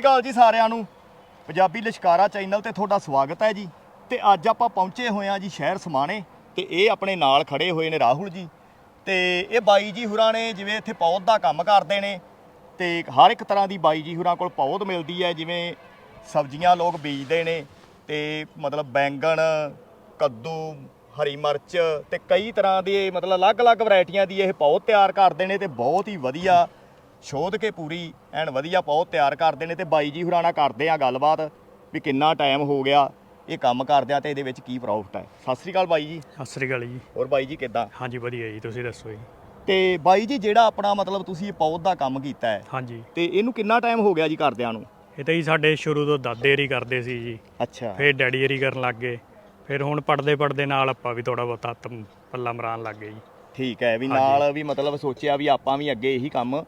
ਸ੍ਰੀ ਅਕਾਲ ਜੀ ਸਾਰਿਆਂ ਨੂੰ। ਪੰਜਾਬੀ ਲਿਸ਼ਕਾਰਾ ਚੈਨਲ ਤੇ ਤੁਹਾਡਾ ਸਵਾਗਤ ਹੈ ਜੀ। ਤੇ ਅੱਜ ਆਪਾਂ ਪਹੁੰਚੇ ਹੋਏ ਹਾਂ ਜੀ ਸ਼ਹਿਰ ਸਮਾਣੇ ਤੇ ਇਹ ਆਪਣੇ ਨਾਲ ਖੜੇ ਹੋਏ ਨੇ ਰਾਹੁਲ ਜੀ। ਤੇ ਇਹ ਬਾਈ ਜੀ ਹੁਰਾਂ ਨੇ ਜਿਵੇਂ ਇੱਥੇ ਪੌਦ ਦਾ ਕੰਮ ਕਰਦੇ ਨੇ ਤੇ ਹਰ ਇੱਕ ਤਰ੍ਹਾਂ ਦੀ ਬਾਈ ਜੀ ਹੁਰਾਂ ਕੋਲ ਪੌਦ ਮਿਲਦੀ ਹੈ, ਜਿਵੇਂ ਸਬਜ਼ੀਆਂ ਲੋਕ ਬੀਜਦੇ ਨੇ ਤੇ ਮਤਲਬ ਬੈਂਗਣ, ਕੱਦੂ, ਹਰੀ ਮਿਰਚ ਤੇ ਕਈ ਤਰ੍ਹਾਂ ਦੇ ਮਤਲਬ ਅਲੱਗ-ਅਲੱਗ ਵੈਰਾਈਟੀਆਂ ਦੀ ਇਹ ਪੌਦ ਤਿਆਰ ਕਰਦੇ ਨੇ ਤੇ ਬਹੁਤ ਹੀ ਵਧੀਆ ਸ਼ੋਧ ਕੇ ਪੂਰੀ ਐਨ ਵਧੀਆ ਪੌਦ ਤਿਆਰ ਕਰਦੇ ਨੇ ਤੇ ਬਾਈ ਜੀ ਹੁਰਾਣਾ ਕਰਦੇ ਆ ਗੱਲਬਾਤ ਵੀ ਕਿੰਨਾ ਟਾਈਮ ਹੋ ਗਿਆ ਇਹ ਕੰਮ ਕਰਦਿਆਂ ਤੇ ਇਹਦੇ ਵਿੱਚ ਕੀ ਪ੍ਰੋਫਿਟ ਹੈ। ਸਤਿ ਸ੍ਰੀ ਅਕਾਲ ਬਾਈ ਜੀ। ਸਤਿ ਸ੍ਰੀ ਅਕਾਲ ਜੀ। ਹੋਰ ਬਾਈ ਜੀ ਕਿੱਦਾਂ? ਹਾਂਜੀ ਵਧੀਆ ਜੀ ਤੁਸੀਂ ਦੱਸੋ ਜੀ। ਤੇ ਬਾਈ ਜੀ ਜਿਹੜਾ ਆਪਣਾ ਮਤਲਬ ਤੁਸੀਂ ਇਹ ਪੌਦ ਦਾ ਕੰਮ ਕੀਤਾ ਹੈ ਹਾਂਜੀ। ਤੇ ਇਹਨੂੰ ਕਿੰਨਾ ਟਾਈਮ ਹੋ ਗਿਆ ਜੀ ਕਰਦਿਆਂ ਨੂੰ? ਇਹ ਤਾਂ ਜੀ ਸਾਡੇ ਸ਼ੁਰੂ ਤੋਂ ਦਾਦੇ ਰੀ ਕਰਦੇ ਸੀ ਜੀ। ਅੱਛਾ। ਫਿਰ ਡੈਡੀ ਰੀ ਕਰਨ ਲੱਗ ਗਏ। ਫਿਰ ਹੁਣ ਪੜਦੇ ਪੜਦੇ ਨਾਲ ਆਪਾਂ ਵੀ ਥੋੜਾ ਬਹੁਤ ਹੱਥ ਪੱਲਾ ਮਰਾਨ ਲੱਗ ਗਏ ਜੀ। ਠੀਕ ਹੈ ਵੀ। ਨਾਲ ਵੀ ਮਤਲਬ ਸੋਚਿਆ ਵੀ ਆਪਾਂ ਵੀ ਅੱਗੇ ਇਹੀ ਕੰਮ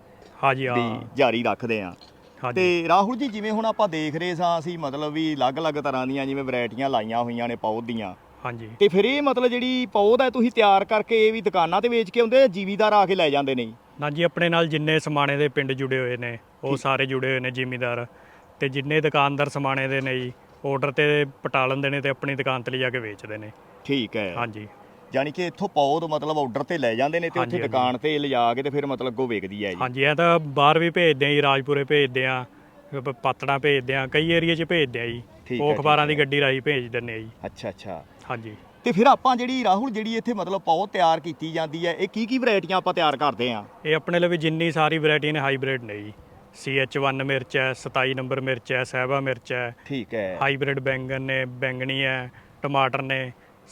ਹਾਂਜੀ ਹਾਂ। ਵੀ ਜਾਰੀ ਰੱਖਦੇ ਆਂ ਹਾਂਜੀ। ਤੇ ਰਾਹੁਲ ਜੀ ਜਿਵੇਂ ਹੁਣ ਆਪਾਂ ਦੇਖ ਰਹੇ ਸਾਂ ਅਸੀਂ ਮਤਲਬ ਵੀ ਅਲੱਗ-ਅਲੱਗ ਤਰ੍ਹਾਂ ਦੀਆਂ ਜਿਵੇਂ ਵੈਰਾਈਟੀਆਂ ਲਾਈਆਂ ਹੋਈਆਂ ਨੇ ਪੌਦ ਦੀਆਂ। ਹਾਂਜੀ। ਤੇ ਫਿਰ ਇਹ ਮਤਲਬ ਜਿਹੜੀ ਪੌਦ ਹੈ ਤੁਸੀਂ ਤਿਆਰ ਕਰਕੇ ਇਹ ਵੀ ਦੁਕਾਨਾਂ ਤੇ ਵੇਚ ਕੇ ਆਉਂਦੇ ਜਾਂ ਜੀਵੀਦਾਰ ਆ ਕੇ ਲੈ ਜਾਂਦੇ ਨੇ? ਜੀ? ਨਾ ਜੀ ਆਪਣੇ ਨਾਲ ਜਿੰਨੇ ਸਮਾਣੇ ਦੇ ਪਿੰਡ ਜੁੜੇ ਹੋਏ ਨੇ ਉਹ। ਸਾਰੇ ਜੁੜੇ ਹੋਏ ਨੇ ਜ਼ਿਮੀਦਾਰ। ਤੇ ਜਿੰਨੇ ਦੁਕਾਨਦਾਰ ਸਮਾਣੇ ਦੇ ਨੇ ਜੀ ਆਰਡਰ ਤੇ ਪਟਾ ਲੈਂਦੇ ਨੇ ਤੇ ਆਪਣੀ ਦੁਕਾਨ ਤੇ ਲਿਜਾ ਕੇ ਵੇਚਦੇ ਨੇ। ਠੀਕ ਹੈ। ਹਾਂਜੀ। ਯਾਨੀ ਕਿ ਇੱਥੋਂ ਪੌਦ ਮਤਲਬ ਆਰਡਰ ਤੇ ਲੈ ਜਾਂਦੇ ਨੇ ਤੇ ਉੱਥੇ। ਦੁਕਾਨ ਤੇ ਲਿਜਾ ਕੇ ਤੇ ਫਿਰ ਮਤਲਬ ਅੱਗੋਂ ਵੇਚਦੀ ਹੈ ਜੀ। ਹਾਂਜੀ ਇਹ ਤਾਂ ਬਾਹਰ ਵੀ ਭੇਜਦੇ ਆ ਜੀ ਰਾਜਪੁਰੇ ਭੇਜਦੇ ਆ ਪਾਤੜਾਂ ਭੇਜਦੇ ਆ ਕਈ ਏਰੀਆ 'ਚ ਭੇਜਦੇ ਆ ਜੀ। ਉਹ ਅਖਬਾਰਾਂ ਦੀ। ਗੱਡੀ ਰਾਹੀਂ ਭੇਜ ਦਿੰਦੇ ਆ ਜੀ। ਅੱਛਾ ਅੱਛਾ। ਹਾਂਜੀ। ਤੇ ਫਿਰ ਆਪਾਂ ਜਿਹੜੀ ਰਾਹੁਲ ਜਿਹੜੀ ਇੱਥੇ ਮਤਲਬ ਪੌਦ ਤਿਆਰ ਕੀਤੀ ਜਾਂਦੀ ਹੈ ਇਹ ਕੀ ਕੀ ਵੈਰਾਈਟੀਆਂ ਆਪਾਂ ਤਿਆਰ ਕਰਦੇ ਆਂ? ਇਹ ਆਪਣੇ ਲਈ ਜਿੰਨੀ ਸਾਰੀ ਵੈਰਾਈਟੀ ਨੇ ਹਾਈਬ੍ਰਿਡ ਨੇ ਜੀ। CH1 ਮਿਰਚ ਹੈ 27 ਨੰਬਰ ਮਿਰਚ ਹੈ ਸਹਿਬਾ ਮਿਰਚ ਹੈ। ਠੀਕ ਹੈ। ਹਾਈਬ੍ਰਿਡ ਬੈਂਗਣ ਨੇ ਬੈਂਗਣੀ ਹੈ ਟਮਾਟਰ ਨੇ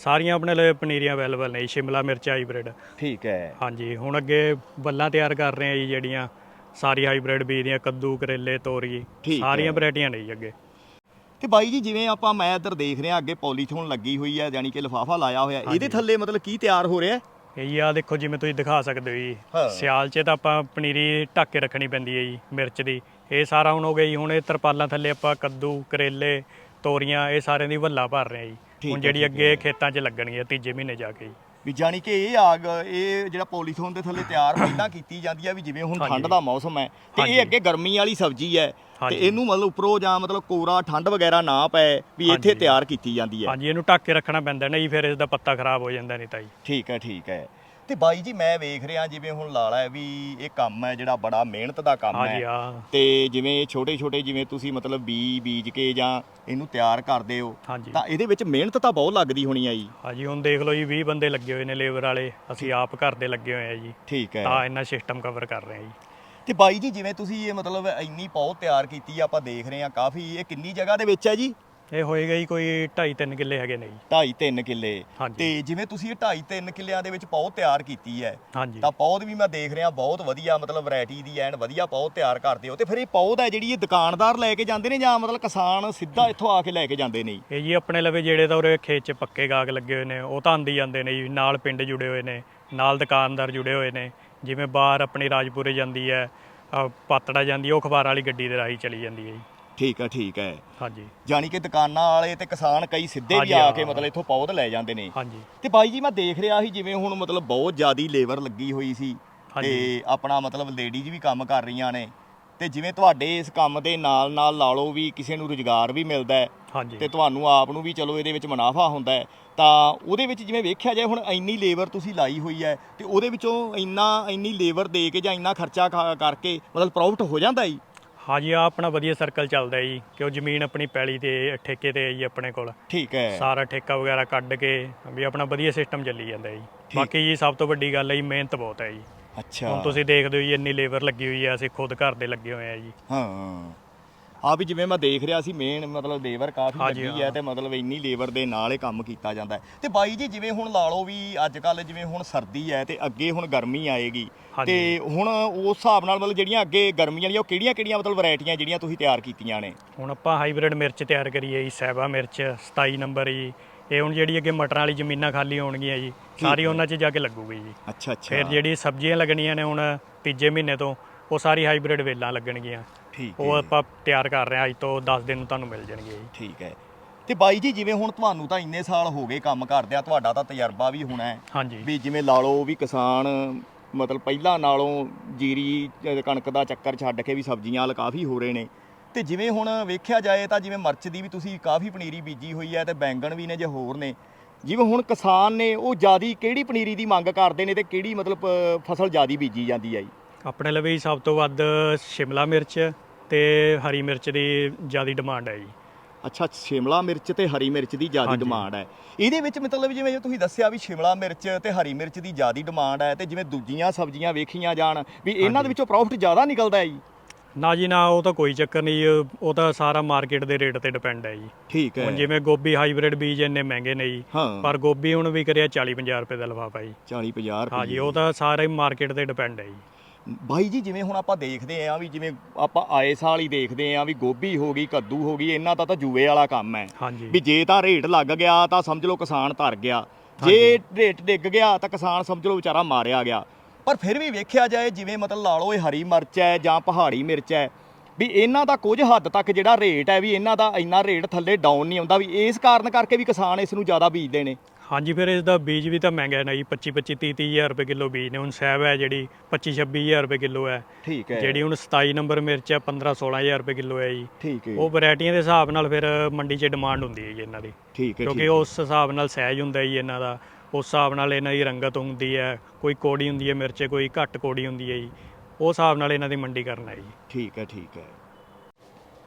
ਸਾਰੀਆਂ ਆਪਣੇ ਲਈ ਪਨੀਰੀਆਂ ਅਵੇਲੇਬਲ ਨੇ ਜੀ, ਸ਼ਿਮਲਾ ਮਿਰਚ ਹਾਈਬ੍ਰਿਡ ਠੀਕ ਹੈ ਹਾਂਜੀ ਹੁਣ ਅੱਗੇ ਬੱਲਾਂ ਤਿਆਰ ਕਰ ਰਹੇ ਆ ਜੀ ਜਿਹੜੀਆਂ ਸਾਰੀ ਹਾਈਬ੍ਰਿਡ ਬੀਜ ਦੀਆਂ ਕੱਦੂ ਕਰੇਲੇ ਤੋਰੀ ਠੀਕ ਹੈ। ਸਾਰੀਆਂ ਵੈਰਾਈਟੀਆਂ ਨੇ ਜੀ ਅੱਗੇ ਤੇ ਬਾਈ ਜੀ ਜਿਵੇਂ ਆਪਾਂ ਮੈਂ ਇੱਧਰ ਦੇਖ ਰਿਹਾ ਅੱਗੇ ਪੋਲੀਥੀਨ ਲੱਗੀ ਹੋਈ ਹੈ ਯਾਨੀ ਕਿ ਲਿਫਾਫਾ ਲਾਇਆ ਹੋਇਆ ਇਹਦੇ। ਥੱਲੇ ਮਤਲਬ ਕੀ ਤਿਆਰ ਹੋ ਰਿਹਾ ਹੈ? ਇਹ ਜੀ ਆ ਦੇਖੋ ਜਿਵੇਂ ਤੁਸੀਂ ਦਿਖਾ ਸਕਦੇ ਹੋ ਜੀ ਹਾਂ। ਸਿਆਲ 'ਚ ਤਾਂ ਆਪਾਂ ਪਨੀਰੀ ਢੱਕ ਕੇ ਰੱਖਣੀ ਪੈਂਦੀ ਹੈ ਜੀ ਮਿਰਚ ਦੀ ਇਹ ਸਾਰਾ ਹੁਣ ਹੋ ਗਿਆ ਜੀ ਹੁਣ ਇਹ ਤਰਪਾਲਾਂ ਥੱਲੇ ਆਪਾਂ ਕੱਦੂ ਕਰੇਲੇ ਤੋਰੀਆਂ ਇਹ ਸਾਰਿਆਂ ਦੀ ਵੱਲਾ ਭਰ ਰਹੇ ਆ ਜੀ ਠੀਕ ਹੁਣ ਹੈ, ਜਿਹੜੀ ਠੀਕ ਅੱਗੇ। ਖੇਤਾਂ 'ਚ ਲੱਗਣਗੀਆਂ ਤੀਜੇ ਮਹੀਨੇ ਜਾ ਕੇ ਜੀ ਵੀ ਜਾਨੀ ਕਿ ਇਹ ਆਗ ਇਹ ਜਿਹੜਾ ਪੋਲੀਥੀਨ ਦੇ ਥੱਲੇ ਤਿਆਰ ਪਹਿਲਾਂ ਕੀਤੀ ਜਾਂਦੀ ਹੈ ਵੀ ਜਿਵੇਂ ਹੁਣ। ਠੰਡ ਦਾ ਮੌਸਮ ਹੈ ਤੇ ਇਹ ਹਾਂਜੀ। ਅੱਗੇ ਗਰਮੀ ਵਾਲੀ ਸਬਜ਼ੀ ਹੈ ਤੇ ਹਾਂਜੀ। ਇਹਨੂੰ ਮਤਲਬ ਉੱਪਰੋਂ ਜਾਂ ਮਤਲਬ ਕੋਰਾ ਠੰਡ ਵਗੈਰਾ ਨਾ ਪਏ ਵੀ ਇੱਥੇ ਹਾਂਜੀ। ਤਿਆਰ ਕੀਤੀ ਜਾਂਦੀ ਹੈ ਹਾਂਜੀ ਇਹਨੂੰ ਢੱਕ ਕੇ ਰੱਖਣਾ ਪੈਂਦਾ ਨਹੀਂ ਫਿਰ ਇਸ ਦਾ ਪੱਤਾ ਖਰਾਬ ਹੋ ਜਾਂਦਾ ਨਹੀਂ ਤਾਂ ਜੀ ਠੀਕ ਹੈ ਠੀਕ ਹੈ ਤੇ ਬਾਈ ਜੀ ਮੈਂ ਵੇਖ ਰਿਹਾ ਜਿਵੇਂ ਹੁਣ ਲਾਲਾ ਹੈ ਵੀ ਇਹ ਕੰਮ ਹੈ ਜਿਹੜਾ ਬੜਾ ਮਿਹਨਤ ਦਾ ਕੰਮ ਹਾਂਜੀ ਹੈ। ਤੇ ਜਿਵੇਂ ਛੋਟੇ ਛੋਟੇ ਜਿਵੇਂ ਤੁਸੀਂ ਮਤਲਬ ਬੀ ਬੀਜ ਕੇ ਜਾਂ ਇਹਨੂੰ ਤਿਆਰ ਕਰਦੇ ਹੋ ਹਾਂਜੀ। ਤਾਂ ਇਹਦੇ ਵਿੱਚ ਮਿਹਨਤ ਤਾਂ ਬਹੁਤ ਲੱਗਦੀ ਹੋਣੀ ਹੈ ਜੀ। ਹਾਂਜੀ ਹੁਣ ਦੇਖ ਲਓ ਜੀ 20 ਬੰਦੇ ਲੱਗੇ ਹੋਏ ਨੇ ਲੇਬਰ ਵਾਲੇ ਅਸੀਂ ਆਪ ਘਰ ਦੇ ਲੱਗੇ ਹੋਏ ਆ ਜੀ। ਠੀਕ ਹੈ। ਤਾਂ ਇੰਨਾ ਸਿਸਟਮ ਕਵਰ ਕਰ ਰਹੇ ਆ ਜੀ। ਤੇ ਬਾਈ ਜੀ ਜਿਵੇਂ ਤੁਸੀਂ ਇਹ ਮਤਲਬ ਇੰਨੀ ਪੌਦ ਤਿਆਰ ਕੀਤੀ ਆ ਆਪਾਂ ਦੇਖ ਰਹੇ ਆ ਕਾਫੀ ਇਹ ਕਿੰਨੀ ਜਗ੍ਹਾ ਦੇ ਵਿੱਚ ਹੈ ਜੀ? ਇਹ ਹੋਏਗਾ ਜੀ ਕੋਈ 2.5 3 ਕਿੱਲੇ ਹੈਗੇ ਨੇ ਜੀ। 2.5 3 ਕਿੱਲੇ। ਹਾਂਜੀ। ਤੇ ਜਿਵੇਂ ਤੁਸੀਂ ਇਹ 2.5 3 ਕਿੱਲਿਆਂ ਦੇ ਵਿੱਚ ਪੌਦ ਤਿਆਰ ਕੀਤੀ ਹੈ ਹਾਂਜੀ। ਤਾਂ ਪੌਦ ਵੀ ਮੈਂ ਦੇਖ ਰਿਹਾ ਬਹੁਤ ਵਧੀਆ ਮਤਲਬ ਵੈਰਾਈਟੀ ਦੀ ਐਨ ਵਧੀਆ ਪੌਦ ਤਿਆਰ ਕਰਦੇ ਹੋ। ਤੇ ਫਿਰ ਇਹ ਪੌਦ ਹੈ ਜਿਹੜੀ ਇਹ ਦੁਕਾਨਦਾਰ ਲੈ ਕੇ ਜਾਂਦੇ ਨੇ ਜਾਂ ਮਤਲਬ ਕਿਸਾਨ ਸਿੱਧਾ ਇੱਥੋਂ ਆ ਕੇ ਲੈ ਕੇ ਜਾਂਦੇ ਨੇ? ਇਹ ਜੀ ਆਪਣੇ ਲਵੇ ਜਿਹੜੇ ਤਾਂ ਉਰੇ ਖੇਤ 'ਚ ਪੱਕੇ ਗਾਗ ਲੱਗੇ ਹੋਏ ਨੇ ਉਹ ਤਾਂ ਆਂਦੀ ਜਾਂਦੇ ਨੇ ਜੀ ਨਾਲ ਪਿੰਡ ਜੁੜੇ ਹੋਏ ਨੇ ਨਾਲ ਦੁਕਾਨਦਾਰ ਜੁੜੇ ਹੋਏ ਨੇ। ਜਿਵੇਂ ਬਾਹਰ ਆਪਣੀ ਰਾਜਪੁਰੇ ਜਾਂਦੀ ਹੈ ਅਹ ਪਾਤੜਾ ਜਾਂਦੀ ਹੈ ਉਹ ਅਖਬਾਰ ਵਾਲੀ ਗੱਡੀ ਦੇ ਰਾਹੀਂ ਚਲੀ ਜਾਂਦੀ ਹੈ ਜੀ। ਠੀਕ ਹੈ ਠੀਕ ਹੈ। ਹਾਂਜੀ। ਜਾਨੀ ਕਿ ਦੁਕਾਨਾਂ ਵਾਲੇ ਤੇ ਕਿਸਾਨ ਕਈ ਸਿੱਧੇ ਵੀ ਹਾਂਜੀ, ਆ ਹਾਂ। ਕੇ ਮਤਲਬ ਇੱਥੋਂ ਪੌਦ ਲੈ ਜਾਂਦੇ ਨੇ। ਹਾਂਜੀ। ਤੇ ਬਾਈ ਜੀ ਮੈਂ ਦੇਖ ਰਿਹਾ ਸੀ ਜਿਵੇਂ ਹੁਣ ਮਤਲਬ ਬਹੁਤ ਜ਼ਿਆਦੀ ਲੇਬਰ ਲੱਗੀ ਹੋਈ ਸੀ ਤੇ ਹਾਂਜੀ। ਆਪਣਾ ਮਤਲਬ ਲੇਡੀਜ਼ ਵੀ ਕੰਮ ਕਰ ਰਹੀਆਂ ਨੇ। ਤੇ ਜਿਵੇਂ ਤੁਹਾਡੇ ਇਸ ਕੰਮ ਦੇ ਨਾਲ ਨਾਲ ਲਾ ਲਓ ਵੀ ਕਿਸੇ ਨੂੰ ਰੁਜ਼ਗਾਰ ਵੀ ਮਿਲਦਾ ਹੈ ਹਾਂਜੀ। ਤੇ ਤੁਹਾਨੂੰ ਆਪ ਨੂੰ ਵੀ ਚਲੋ ਇਹਦੇ ਵਿੱਚ ਮੁਨਾਫਾ ਹੁੰਦਾ ਹੈ ਤਾਂ ਉਹਦੇ ਵਿੱਚ ਜਿਵੇਂ ਵੇਖਿਆ ਜਾਏ ਹੁਣ ਇੰਨੀ ਲੇਬਰ ਤੁਸੀਂ ਲਾਈ ਹੋਈ ਹੈ ਤੇ ਉਹਦੇ ਵਿੱਚੋਂ ਇੰਨਾ ਇੰਨੀ ਲੇਬਰ ਦੇ ਕੇ ਜਾਂ ਇੰਨਾ ਖਰਚਾ ਖਾ- ਕਰਕੇ ਮਤਲਬ ਪ੍ਰੋਫਿਟ ਹੋ ਜਾਂਦਾ ਜੀ? ਹਾਂਜੀ ਆ ਆਪਣਾ ਵਧੀਆ ਸਰਕਲ ਚੱਲਦਾ ਜੀ ਕਿ ਉਹ ਜ਼ਮੀਨ ਆਪਣੀ ਪੈਲੀ ਤੇ ਠੇਕੇ ਤੇ ਹੈ ਜੀ ਆਪਣੇ ਕੋਲ। ਠੀਕ ਹੈ। ਸਾਰਾ ਠੇਕਾ ਵਗੈਰਾ ਕੱਢ ਕੇ ਵੀ ਆਪਣਾ ਵਧੀਆ ਸਿਸਟਮ ਚੱਲੀ ਜਾਂਦਾ ਜੀ। ਬਾਕੀ ਜੀ ਸਭ ਤੋਂ ਵੱਡੀ ਗੱਲ ਹੈ ਜੀ ਮਿਹਨਤ ਬਹੁਤ ਹੈ ਜੀ। ਅੱਛਾ। ਹੁਣ ਤੁਸੀਂ ਦੇਖਦੇ ਹੋ ਜੀ ਇੰਨੀ ਲੇਬਰ ਲੱਗੀ ਹੋਈ ਹੈ ਅਸੀਂ ਖੁਦ ਘਰ ਦੇ ਲੱਗੇ ਹੋਏ ਆ ਜੀ। ਹਾਂ। ਆ ਵੀ ਜਿਵੇਂ ਮੈਂ ਦੇਖ ਰਿਹਾ ਸੀ ਮੇਨ ਮਤਲਬ ਲੇਬਰ ਕਾਫੀ ਹਾਂਜੀ, ਲੱਗੀ ਹੈ। ਤੇ ਮਤਲਬ ਇੰਨੀ ਲੇਬਰ ਦੇ ਨਾਲ ਇਹ ਕੰਮ ਕੀਤਾ ਜਾਂਦਾ ਹੈ ਤੇ ਬਾਈ ਜੀ ਜਿਵੇਂ ਹੁਣ ਲਾ ਲਓ ਵੀ ਅੱਜ ਕੱਲ ਜਿਵੇਂ ਹੁਣ ਸਰਦੀ ਹੈ ਤੇ ਅੱਗੇ ਹੁਣ ਗਰਮੀ ਆਏਗੀ ਹਾਂਜੀ। ਤੇ ਹੁਣ ਉਸ ਹਿਸਾਬ ਨਾਲ ਮਤਲਬ ਜਿਹੜੀਆਂ ਅੱਗੇ ਗਰਮੀਆਂ ਵਾਲੀਆਂ ਉਹ ਕਿਹੜੀਆਂ ਕਿਹੜੀਆਂ ਮਤਲਬ ਵੈਰਾਈਟੀਆਂ ਜਿਹੜੀਆਂ ਤੁਸੀਂ ਤਿਆਰ ਕੀਤੀਆਂ ਨੇ ਹੁਣ ਆਪਾਂ ਹਾਈਬ੍ਰਿਡ ਮਿਰਚ ਤਿਆਰ ਕਰੀਏ ਜੀ ਸਹਿਬਾ ਮਿਰਚ 27 ਨੰਬਰ ਜੀ ਇਹ ਹੁਣ ਜਿਹੜੀ ਅੱਗੇ ਮਟਰਾਂ ਵਾਲੀ ਜ਼ਮੀਨਾਂ ਖਾਲੀ ਹੋਣਗੀਆਂ ਜੀ ਸਾਰੀ। ਉਹਨਾਂ 'ਚ ਜਾ ਕੇ ਲੱਗੂਗੀ ਜੀ ਅੱਛਾ ਅੱਛਾ ਫਿਰ ਜਿਹੜੀ ਸਬਜ਼ੀਆਂ ਲੱਗਣੀਆਂ ਨੇ ਹੁਣ ਤੀਜੇ ਮਹੀਨੇ ਤੋਂ ਉਹ ਸਾਰੀ ਹਾਈਬ੍ਰਿਡ ਵੇਲਾਂ ਲੱਗਣਗੀਆਂ ਠੀਕ ਉਹ ਆਪਾਂ ਤਿਆਰ ਕਰ ਰਹੇ ਹਾਂ ਅੱਜ ਤੋਂ 10 ਦਿਨ ਨੂੰ ਤੁਹਾਨੂੰ ਮਿਲ ਜਾਣਗੇ ਜੀ। ਠੀਕ ਹੈ। ਤੇ ਬਾਈ ਜੀ ਜਿਵੇਂ ਹੁਣ ਤੁਹਾਨੂੰ ਤਾਂ ਇੰਨੇ ਸਾਲ ਹੋ ਗਏ ਕੰਮ ਕਰਦਿਆਂ ਤੁਹਾਡਾ ਤਾਂ ਤਜਰਬਾ ਵੀ ਹੋਣਾ ਹੈ। ਹਾਂਜੀ। ਵੀ ਜਿਵੇਂ ਲਾ ਲਓ ਵੀ ਕਿਸਾਨ ਮਤਲਬ ਪਹਿਲਾਂ ਨਾਲੋਂ ਜੀਰੀ ਕਣਕ ਦਾ ਚੱਕਰ ਛੱਡ ਕੇ ਵੀ ਸਬਜ਼ੀਆਂ ਵਾਲ ਕਾਫੀ ਹੋ ਰਹੇ ਨੇ। ਤੇ ਜਿਵੇਂ ਹੁਣ ਵੇਖਿਆ ਜਾਏ ਤਾਂ ਜਿਵੇਂ ਮਿਰਚ ਦੀ ਵੀ ਤੁਸੀਂ ਕਾਫੀ ਪਨੀਰੀ ਬੀਜੀ ਹੋਈ ਹੈ ਤੇ ਬੈਂਗਣ ਵੀ ਨੇ ਜੇ ਹੋਰ ਨੇ। ਜਿਵੇਂ ਹੁਣ ਕਿਸਾਨ ਨੇ ਉਹ ਜਿਆਦੀ ਕਿਹੜੀ ਪਨੀਰੀ ਦੀ ਮੰਗ ਕਰਦੇ ਨੇ ਤੇ ਕਿਹੜੀ ਮਤਲਬ ਫਸਲ ਜਿਆਦੀ ਬੀਜੀ ਜਾਂਦੀ ਹੈ ਜੀ? ਆਪਣੇ ਲਈ ਸਭ ਤੋਂ ਵੱਧ ਸ਼ਿਮਲਾ ਮਿਰਚ ਤੇ ਹਰੀ ਮਿਰਚ ਦੀ ਜ਼ਿਆਦਾ ਡਿਮਾਂਡ ਹੈ ਜੀ। ਅੱਛਾ ਸ਼ਿਮਲਾ ਮਿਰਚ ਤੇ ਹਰੀ ਮਿਰਚ ਦੀ ਜਿਆਦੀ। ਡਿਮਾਂਡ ਹੈ। ਇਹਦੇ ਵਿੱਚ ਮਤਲਬ ਜਿਵੇਂ ਤੁਸੀਂ ਦੱਸਿਆ ਵੀ ਸ਼ਿਮਲਾ ਮਿਰਚ ਤੇ ਹਰੀ ਮਿਰਚ ਦੀ ਜਿਆਦੀ ਡਿਮਾਂਡ ਹੈ ਤੇ ਜਿਵੇਂ ਦੂਜੀਆਂ ਸਬਜ਼ੀਆਂ ਵੇਖੀਆਂ ਜਾਣ ਵੀ ਇਹਨਾਂ ਦੇ। ਵਿੱਚੋਂ ਪ੍ਰੋਫਿਟ ਜ਼ਿਆਦਾ ਨਿਕਲਦਾ ਹੈ ਜੀ। ਨਾ ਜੀ ਨਾ ਉਹ ਤਾਂ ਕੋਈ ਚੱਕਰ ਨਹੀਂ ਉਹ ਤਾਂ ਸਾਰਾ ਮਾਰਕੀਟ ਦੇ ਰੇਟ ਤੇ ਡਿਪੈਂਡ ਹੈ ਜੀ। ਠੀਕ ਹੈ। ਹੁਣ ਜਿਵੇਂ ਗੋਭੀ ਹਾਈਬ੍ਰਿਡ ਬੀਜ ਇੰਨੇ ਮਹਿੰਗੇ ਨੇ ਜੀ ਹਾਂ। ਪਰ ਗੋਭੀ ਹੁਣ ਵੀ ਕਰਿਆ 40 50 ਰੁਪਏ ਦਾ ਲਫਾਫਾ ਜੀ। 40 50 ਰੁਪਏ ਹਾਂ ਜੀ ਉਹ ਤਾਂ ਸਾਰੇ ਮਾਰਕੀਟ ਤੇ ਡਿਪੈਂਡ ਹੈ ਜੀ। ਬਾਈ ਜੀ ਜਿਵੇਂ ਹੁਣ ਆਪਾਂ ਦੇਖਦੇ ਆਂ ਵੀ ਜਿਵੇਂ ਆਪਾਂ ਆਏ ਸਾਲ ਹੀ ਦੇਖਦੇ ਆਂ ਵੀ ਗੋਭੀ ਹੋ ਗਈ ਕੱਦੂ ਹੋ ਗਈ ਇਹਨਾਂ ਦਾ ਤਾਂ ਜੂਏ ਵਾਲਾ ਕੰਮ ਹੈ। ਵੀ ਜੇ ਤਾਂ ਰੇਟ ਲੱਗ ਗਿਆ ਤਾਂ ਸਮਝ ਲਓ ਕਿਸਾਨ ਧਰ ਗਿਆ। ਜੇ ਰੇਟ ਡਿੱਗ ਗਿਆ ਤਾਂ ਕਿਸਾਨ ਸਮਝ ਲਓ ਵਿਚਾਰਾ ਮਾਰਿਆ ਗਿਆ। ਪਰ ਫਿਰ ਵੀ ਵੇਖਿਆ ਜਾਏ ਜਿਵੇਂ ਮਤਲਬ ਲਾ ਲਓ ਇਹ ਹਰੀ ਮਿਰਚ ਹੈ ਜਾਂ ਪਹਾੜੀ ਮਿਰਚ ਹੈ ਵੀ ਇਹਨਾਂ ਦਾ ਕੁਝ ਹੱਦ ਤੱਕ ਜਿਹੜਾ ਰੇਟ ਹੈ ਵੀ ਇਹਨਾਂ ਦਾ ਇੰਨਾ ਰੇਟ ਥੱਲੇ ਡਾਊਨ ਨਹੀਂ ਆਉਂਦਾ ਵੀ ਇਸ ਕਾਰਨ ਕਰਕੇ ਵੀ ਕਿਸਾਨ ਇਸ ਨੂੰ ਜ਼ਿਆਦਾ ਬੀਜਦੇ ਨੇ। ਹਾਂਜੀ ਫਿਰ ਇਸ ਦਾ ਬੀਜ ਵੀ ਤਾਂ ਮਹਿੰਗਾ ਹੈ ਨਾ ਜੀ 25 25 30 30 ਹਜ਼ਾਰ ਰੁਪਏ ਕਿਲੋ ਬੀਜ ਨੇ। ਹੁਣ ਸੈਬ ਹੈ ਜਿਹੜੀ 25 26 ਹਜ਼ਾਰ ਰੁਪਏ ਕਿਲੋ ਹੈ। ਠੀਕ ਹੈ। ਜਿਹੜੀ ਹੁਣ 27 ਨੰਬਰ ਮਿਰਚ ਹੈ 15 16 ਹਜ਼ਾਰ ਰੁਪਏ ਕਿਲੋ ਹੈ ਜੀ। ਠੀਕ ਹੈ ਉਹ ਵੈਰਾਈਟੀਆਂ ਦੇ ਹਿਸਾਬ ਨਾਲ ਫਿਰ ਮੰਡੀ 'ਚ ਡਿਮਾਂਡ ਹੁੰਦੀ ਹੈ ਜੀ ਇਹਨਾਂ ਦੀ। ਠੀਕ ਹੈ ਕਿਉਂਕਿ ਉਸ ਹਿਸਾਬ ਨਾਲ ਸਹਿਜ ਹੁੰਦਾ ਜੀ ਇਹਨਾਂ ਦਾ। ਉਸ ਹਿਸਾਬ ਨਾਲ ਇਹਨਾਂ ਦੀ ਰੰਗਤ ਹੁੰਦੀ ਹੈ। ਕੋਈ ਕੋੜੀ ਹੁੰਦੀ ਹੈ ਮਿਰਚ ਕੋਈ ਘੱਟ ਕੋੜੀ ਹੁੰਦੀ ਹੈ ਜੀ। ਉਸ ਹਿਸਾਬ ਨਾਲ ਇਹਨਾਂ ਦੀ ਮੰਡੀ ਕਰਨਾ ਹੈ। ਜੀ ਠੀਕ ਹੈ ਠੀਕ ਹੈ।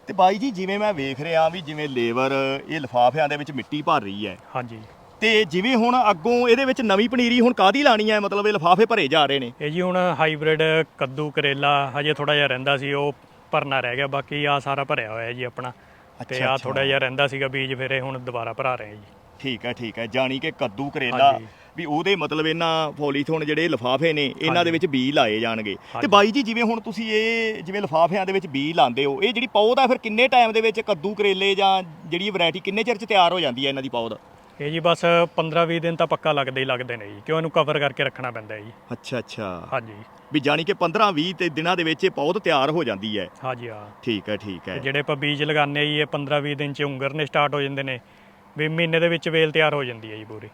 ਤੇ ਬਾਈ ਜੀ ਜਿਵੇਂ ਮੈਂ ਵੇਖ ਰਿਹਾ ਵੀ ਜਿਵੇਂ ਲੇਬਰ ਇਹ ਲਿਫਾਫਿਆਂ ਦੇ ਵਿੱਚ ਮਿੱਟੀ ਭਰ ਰਹੀ ਹੈ। ਹਾਂਜੀ। ਤੇ ਜਿਵੇਂ ਹੁਣ ਅੱਗੋਂ ਇਹਦੇ ਵਿੱਚ ਨਵੀਂ ਪਨੀਰੀ ਹੁਣ ਕਾਦੀ ਲਾਣੀ ਹੈ? ਮਤਲਬ ਇਹ ਲਿਫਾਫੇ ਭਰੇ ਜਾ ਰਹੇ ਨੇ। ਇਹ ਜੀ ਹੁਣ ਹਾਈਬ੍ਰਿਡ ਕੱਦੂ ਕਰੇਲਾ ਹਜੇ ਥੋੜਾ ਜਿਹਾ ਰਹਿੰਦਾ ਸੀ ਉਹ ਭਰਨਾ ਰਹਿ ਗਿਆ। ਬਾਕੀ ਆ ਸਾਰਾ ਭਰਿਆ ਹੋਇਆ ਜੀ ਆਪਣਾ। ਤੇ ਆ। ਥੋੜਾ ਜਿਹਾ ਰਹਿੰਦਾ ਸੀਗਾ ਬੀਜ ਫਿਰ ਇਹ ਹੁਣ ਦੁਬਾਰਾ ਭਰਾ ਰਹੇ ਜੀ। ਠੀਕ ਹੈ ਠੀਕ ਹੈ। ਜਾਣੀ ਕਿ ਕੱਦੂ ਕਰੇਲਾ ਹਾਂਜੀ। ਵੀ ਉਹਦੇ ਮਤਲਬ ਇਹਨਾਂ ਪੋਲੀਥੋਨ ਜਿਹੜੇ ਲਿਫਾਫੇ ਨੇ ਇਹਨਾਂ ਦੇ। ਵਿੱਚ ਬੀ ਲਾਏ ਜਾਣਗੇ। ਤੇ। ਬਾਈ ਜੀ ਜਿਵੇਂ ਹੁਣ ਤੁਸੀਂ ਇਹ ਜਿਵੇਂ ਲਿਫਾਫਿਆਂ ਦੇ ਵਿੱਚ ਬੀ ਲਾਉਂਦੇ ਹੋ ਇਹ ਜਿਹੜੀ ਪੌਦ ਆ ਫਿਰ ਕਿੰਨੇ ਟਾਈਮ ਦੇ ਵਿੱਚ ਕੱਦੂ ਕਰੇਲੇ ਜਾਂ ਜਿਹੜੀ ਵੈਰਾਈਟੀ ਕਿੰਨੇ ਚਿਰ ਚ ਤਿਆਰ ਹੋ ਜਾਂਦੀ ਹੈ ਇਹਨਾਂ ਦੀ ਪੌਦ ਇਹ ਜੀ ਬਸ 15-20 ਦਿਨ ਤਾਂ ਪੱਕਾ ਲੱਗਦੇ ਹੀ ਲੱਗਦੇ ਨੇ ਜੀ ਕਿਉਂ ਇਹਨੂੰ ਕਵਰ ਕਰਕੇ ਰੱਖਣਾ ਪੈਂਦਾ ਹੈ ਜੀ। ਅੱਛਾ ਅੱਛਾ। ਹਾਂਜੀ। ਵੀ ਜਾਣੀ ਕਿ 15 20 ਤੇ ਦਿਨਾਂ ਦੇ ਵਿੱਚ ਇਹ ਪੌਦ ਤਿਆਰ ਹੋ ਜਾਂਦੀ ਹੈ। ਹਾਂਜੀ ਹਾਂ। ਠੀਕ ਹੈ ਠੀਕ ਹੈ। ਜਿਹੜੇ ਆਪਾਂ ਬੀਜ ਲਗਾਉਂਦੇ ਆ ਜੀ ਇਹ 15-20 ਦਿਨ ਚ ਉਂਗਰਨੇ ਸਟਾਰਟ ਹੋ ਜਾਂਦੇ ਨੇ ਵੀ ਮਹੀਨੇ ਦੇ ਵਿੱਚ ਵੇਲ ਤਿਆਰ ਹੋ ਜਾਂਦੀ ਹੈ ਜੀ ਪੂਰੀ।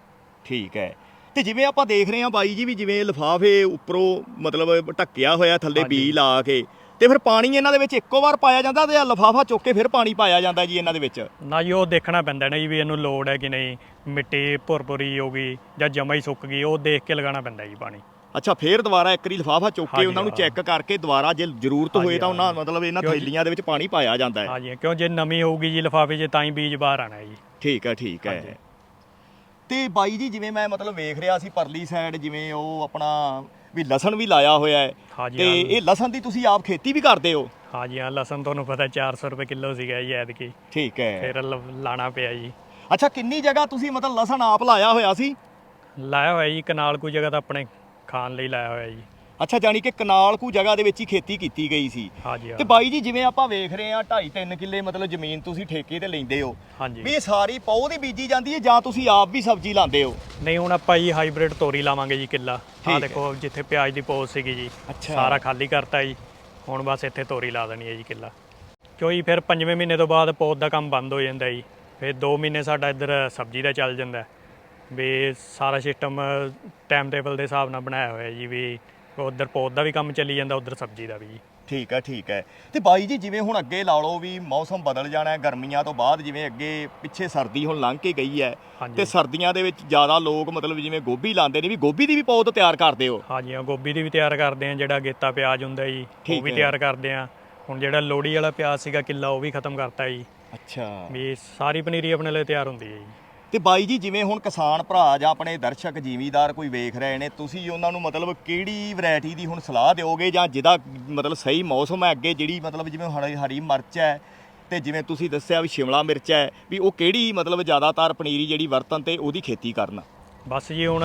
ਠੀਕ ਹੈ। ਤੇ ਜਿਵੇਂ ਆਪਾਂ ਦੇਖ ਰਹੇ ਹਾਂ ਬਾਈ ਜੀ ਵੀ ਜਿਵੇਂ ਲਿਫਾਫੇ ਉੱਪਰੋਂ ਮਤਲਬ ਢੱਕਿਆ ਹੋਇਆ ਥੱਲੇ ਬੀ। ਲਾ ਕੇ ਤੇ ਫਿਰ ਪਾਣੀ ਇਹਨਾਂ ਦੇ ਵਿੱਚ ਇੱਕੋ ਵਾਰ ਪਾਇਆ ਜਾਂਦਾ ਤੇ ਲਿਫਾਫਾ ਚੁੱਕ ਕੇ ਫਿਰ ਪਾਣੀ ਪਾਇਆ ਜਾਂਦਾ ਜੀ ਇਹਨਾਂ ਦੇ ਵਿੱਚ ਨਾ ਜੀ ਉਹ ਦੇਖਣਾ ਪੈਂਦਾ ਨਾ ਜੀ ਵੀ ਇਹਨੂੰ ਲੋੜ ਹੈ ਕਿ ਨਹੀਂ ਮਿੱਟੀ ਭੁਰਭੁਰੀ ਹੋ ਗਈ ਜਾਂ ਜਮਾ ਹੀ ਸੁੱਕ ਗਈ ਉਹ ਦੇਖ ਕੇ ਲਗਾਉਣਾ ਪੈਂਦਾ ਜੀ ਪਾਣੀ ਅੱਛਾ ਫੇਰ ਦੁਬਾਰਾ ਇੱਕ ਵਾਰੀ ਲਿਫਾਫਾ ਚੁੱਕ ਕੇ ਉਹਨਾਂ ਨੂੰ। ਚੈੱਕ ਕਰਕੇ ਦੁਬਾਰਾ ਜੇ ਜ਼ਰੂਰਤ ਹੋਏ ਤਾਂ ਉਹਨਾਂ। ਮਤਲਬ ਇਹਨਾਂ? ਥੈਲੀਆਂ ਦੇ ਵਿੱਚ ਪਾਣੀ ਪਾਇਆ ਜਾਂਦਾ ਹੈ ਹਾਂਜੀ ਕਿਉਂ ਜੇ ਨਮੀ ਹੋਊਗੀ ਜੀ ਲਿਫਾਫੇ 'ਚ ਤਾਂ ਹੀ ਬੀਜ ਬਾਹਰ ਆਣਾ ਜੀ ਠੀਕ ਹੈ ਠੀਕ ਹੈ। ਤੇ ਬਾਈ ਜੀ ਜਿਵੇਂ ਮੈਂ ਮਤਲਬ ਵੇਖ ਰਿਹਾ ਸੀ ਪਰਲੀ ਸਾਈਡ ਜਿਵੇਂ ਉਹ ਆਪਣਾ ਵੀ ਲਸਣ ਵੀ ਲਾਇਆ ਹੋਇਆ ਹੈ। ਹਾਂਜੀ, ਤੇ। ਇਹ ਲਸਣ ਦੀ ਤੁਸੀਂ ਆਪ ਖੇਤੀ ਵੀ ਕਰਦੇ ਹੋ? ਹਾਂਜੀ ਹਾਂ ਲਸਣ ਤੁਹਾਨੂੰ ਪਤਾ 400 ਰੁਪਏ ਕਿਲੋ ਸੀਗਾ ਜੀ ਐਤਕੀ। ਠੀਕ ਹੈ। ਫਿਰ ਲ- ਲਾਣਾ ਪਿਆ ਜੀ। ਅੱਛਾ ਕਿੰਨੀ ਜਗ੍ਹਾ ਤੁਸੀਂ ਮਤਲਬ ਲਸਣ ਆਪ ਲਾਇਆ ਹੋਇਆ ਸੀ? ਲਾਇਆ ਹੋਇਆ ਜੀ ਕਨਾਲ ਕੋਈ ਜਗ੍ਹਾ ਤਾਂ ਆਪਣੇ ਖਾਣ ਲਈ ਲਾਇਆ ਹੋਇਆ ਜੀ। ਅੱਛਾ ਜਾਨੀ ਕਿ ਕਨਾਲ ਕੂ ਜਗ੍ਹਾ ਦੇ ਵਿੱਚ ਹੀ ਖੇਤੀ ਕੀਤੀ ਗਈ ਸੀ। ਹਾਂਜੀ ਤੇ ਹਾਂ ਬਾਈ ਜੀ ਜਿਵੇਂ ਆਪਾਂ ਵੇਖ ਰਹੇ ਆ 2.5 3 ਕਿੱਲੇ ਮਤਲਬ ਜ਼ਮੀਨ ਤੁਸੀਂ ਠੇਕੇ ਤੇ ਲੈਂਦੇ ਹੋ। ਹਾਂਜੀ। ਵੀ ਇਹ ਸਾਰੀ ਪੌਦ ਹੀ ਬੀਜੀ ਜਾਂਦੀ ਹੈ ਜਾਂ ਤੁਸੀਂ ਆਪ ਵੀ ਸਬਜ਼ੀ ਲਾਉਂਦੇ ਹੋ? ਨਹੀਂ ਹੁਣ ਆਪਾਂ ਜੀ ਹਾਈਬ੍ਰਿਡ ਤੋਰੀ ਲਾਵਾਂਗੇ ਜੀ ਕਿੱਲਾ। ਠੀਕ ਆ ਹੈ। ਦੇਖੋ ਜਿੱਥੇ ਪਿਆਜ਼ ਦੀ ਪੋਜ ਸੀਗੀ ਜੀ ਅੱਛਾ। ਸਾਰਾ ਖਾਲੀ ਕਰਤਾ ਜੀ। ਹੁਣ ਬਸ ਇੱਥੇ ਤੋਰੀ ਲਾ ਦੇਣੀ ਹੈ ਜੀ ਕਿੱਲਾ। ਕਿਉਂ ਜੀ ਫਿਰ ਪੰਜਵੇਂ ਮਹੀਨੇ ਤੋਂ ਬਾਅਦ ਪੌਦ ਦਾ ਕੰਮ ਬੰਦ ਹੋ ਜਾਂਦਾ ਜੀ। ਫਿਰ 2 ਮਹੀਨੇ ਸਾਡਾ ਇੱਧਰ ਸਬਜ਼ੀ ਦਾ ਚੱਲ ਜਾਂਦਾ। ਵੀ ਸਾਰਾ ਸਿਸਟਮ ਟਾਈਮ ਟੇਬਲ ਦੇ ਹਿਸਾਬ ਨਾਲ ਬਣਾਇਆ ਹੋਇਆ ਜੀ ਵੀ ਉਧਰ ਪੌਦ ਦਾ ਵੀ ਕੰਮ ਚੱਲੀ ਜਾਂਦਾ ਉਧਰ ਸਬਜ਼ੀ ਦਾ ਵੀ ਜੀ। ਠੀਕ ਹੈ ਠੀਕ ਹੈ। ਤੇ ਬਾਈ ਜੀ ਜਿਵੇਂ ਹੁਣ ਅੱਗੇ ਲਾ ਲਓ ਵੀ ਮੌਸਮ ਬਦਲ ਜਾਣਾ ਹੈ ਗਰਮੀਆਂ ਤੋਂ ਬਾਅਦ ਜਿਵੇਂ ਅੱਗੇ ਪਿੱਛੇ ਸਰਦੀ ਹੁਣ ਲੰਘ ਕੇ ਗਈ ਹੈ ਹਾਂਜੀ। ਤੇ ਸਰਦੀਆਂ ਦੇ ਵਿੱਚ ਜ਼ਿਆਦਾ ਲੋਕ ਮਤਲਬ ਜਿਵੇਂ ਗੋਭੀ ਲਾਉਂਦੇ ਨੇ ਵੀ ਗੋਭੀ ਦੀ ਵੀ ਪੌਦ ਤਿਆਰ ਕਰਦੇ ਹੋ? ਹਾਂਜੀ ਹਾਂ ਗੋਭੀ ਦੀ ਵੀ ਤਿਆਰ ਕਰਦੇ ਆ ਜਿਹੜਾ ਗੇਤਾ ਪਿਆਜ਼ ਹੁੰਦਾ ਜੀ ਠੀਕ ਉਹ ਵੀ ਹੈ। ਤਿਆਰ ਕਰਦੇ ਆ ਹੁਣ ਜਿਹੜਾ ਲੋੜੀ ਵਾਲਾ ਪਿਆਜ਼ ਸੀਗਾ ਕਿੱਲਾ ਉਹ ਵੀ ਖਤਮ ਕਰਤਾ ਜੀ। ਅੱਛਾ। ਵੀ ਸਾਰੀ ਪਨੀਰੀ ਆਪਣੇ ਲਈ ਤਿਆਰ ਹੁੰਦੀ ਹੈ ਜੀ। ਤੇ ਬਾਈ ਜੀ ਜਿਵੇਂ ਹੁਣ ਕਿਸਾਨ ਭਰਾ ਜਾਂ ਆਪਣੇ ਦਰਸ਼ਕ ਜ਼ਿਮੀਦਾਰ ਕੋਈ ਵੇਖ ਰਹੇ ਨੇ ਤੁਸੀਂ ਉਹਨਾਂ ਨੂੰ ਮਤਲਬ ਕਿਹੜੀ ਵੈਰਾਈਟੀ ਦੀ ਹੁਣ ਸਲਾਹ ਦਿਓਗੇ ਜਾਂ ਜਿਹਦਾ ਮਤਲਬ ਸਹੀ ਮੌਸਮ ਹੈ ਅੱਗੇ ਜਿਹੜੀ ਮਤਲਬ ਜਿਵੇਂ ਹਰੀ ਹਰੀ ਮਿਰਚ ਹੈ ਤੇ ਜਿਵੇਂ ਤੁਸੀਂ ਦੱਸਿਆ ਵੀ ਸ਼ਿਮਲਾ ਮਿਰਚ ਹੈ ਵੀ ਉਹ ਕਿਹੜੀ ਮਤਲਬ ਜ਼ਿਆਦਾਤਰ ਪਨੀਰੀ ਜਿਹੜੀ ਵਰਤਨ ਤੇ ਉਹਦੀ ਖੇਤੀ ਕਰਨ? ਬਸ ਜੀ ਹੁਣ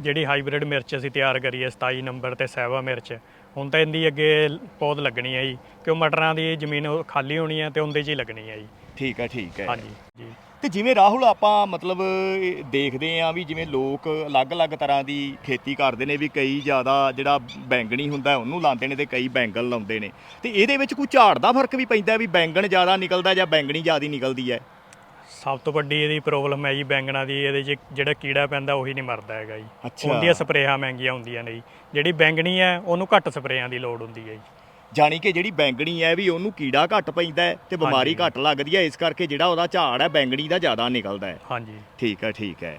ਜਿਹੜੀ ਹਾਈਬ੍ਰਿਡ ਮਿਰਚ ਅਸੀਂ ਤਿਆਰ ਕਰੀ ਹੈ 27 ਨੰਬਰ ਤੇ ਸੈਵਾ ਮਿਰਚ ਹੁਣ ਤਾਂ ਇਹਦੀ ਅੱਗੇ ਪੌਦ ਲੱਗਣੀ ਹੈ ਜੀ ਕਿਉਂ ਮਟਰਾਂ ਦੀ ਜ਼ਮੀਨ ਖਾਲੀ ਹੋਣੀ ਹੈ ਤੇ ਉਹਦੇ 'ਚ ਹੀ ਲੱਗਣੀ ਹੈ ਜੀ। ਠੀਕ ਹੈ ਠੀਕ ਹੈ। ਹਾਂਜੀ ਜੀ। ਤੇ ਜਿਵੇਂ ਰਾਹੁਲ ਆਪਾਂ ਮਤਲਬ ਦੇਖਦੇ ਆ ਵੀ ਜਿਵੇਂ ਲੋਕ ਅਲੱਗ-ਅਲੱਗ ਤਰ੍ਹਾਂ ਦੀ ਖੇਤੀ ਕਰਦੇ ਨੇ ਵੀ ਕਈ ਜ਼ਿਆਦਾ ਜਿਹੜਾ ਬੈਂਗਣੀ ਹੁੰਦਾ ਉਹਨੂੰ ਲਾਉਂਦੇ ਨੇ ਤੇ ਕਈ ਬੈਂਗਣ ਲਾਉਂਦੇ ਨੇ। ਤੇ ਇਹਦੇ ਵਿੱਚ ਕੋਈ ਝਾੜ ਦਾ ਫ਼ਰਕ ਵੀ ਪੈਂਦਾ ਵੀ ਬੈਂਗਣ ਜ਼ਿਆਦਾ ਨਿਕਲਦਾ ਜਾਂ ਬੈਂਗਣੀ ਜ਼ਿਆਦਾ ਨਿਕਲਦੀ ਹੈ? ਸਭ ਤੋਂ ਵੱਡੀ ਇਹਦੀ ਪ੍ਰੋਬਲਮ ਹੈ ਜੀ ਬੈਂਗਣਾ ਦੀ ਇਹਦੇ 'ਚ ਜਿਹੜਾ ਕੀੜਾ ਪੈਂਦਾ ਉਹੀ ਨਹੀਂ ਮਰਦਾ ਹੈਗਾ ਜੀ। ਉਹਦੀਆਂ ਸਪਰੇਆਂ ਮਹਿੰਗੀਆਂ ਹੁੰਦੀਆਂ ਨੇ ਜੀ। ਜਿਹੜੀ ਬੈਂਗਣੀ ਹੈ ਉਹਨੂੰ ਘੱਟ ਸਪਰੇਆਂ ਦੀ ਲੋੜ ਹੁੰਦੀ ਹੈ ਜੀ। ਜਾਣੀ ਕਿ ਜਿਹੜੀ ਬੈਂਗਣੀ ਹੈ ਵੀ ਉਹਨੂੰ ਕੀੜਾ ਘੱਟ ਪੈਂਦਾ ਹੈ ਤੇ ਬਿਮਾਰੀ। ਘੱਟ ਲੱਗਦੀ ਹੈ ਇਸ ਕਰਕੇ ਜਿਹੜਾ ਉਹਦਾ ਝਾੜ ਹੈ ਬੈਂਗਣੀ ਦਾ ਜ਼ਿਆਦਾ ਨਿਕਲਦਾ ਹੈ। ਹਾਂਜੀ। ਠੀਕ ਹੈ ਠੀਕ ਹੈ।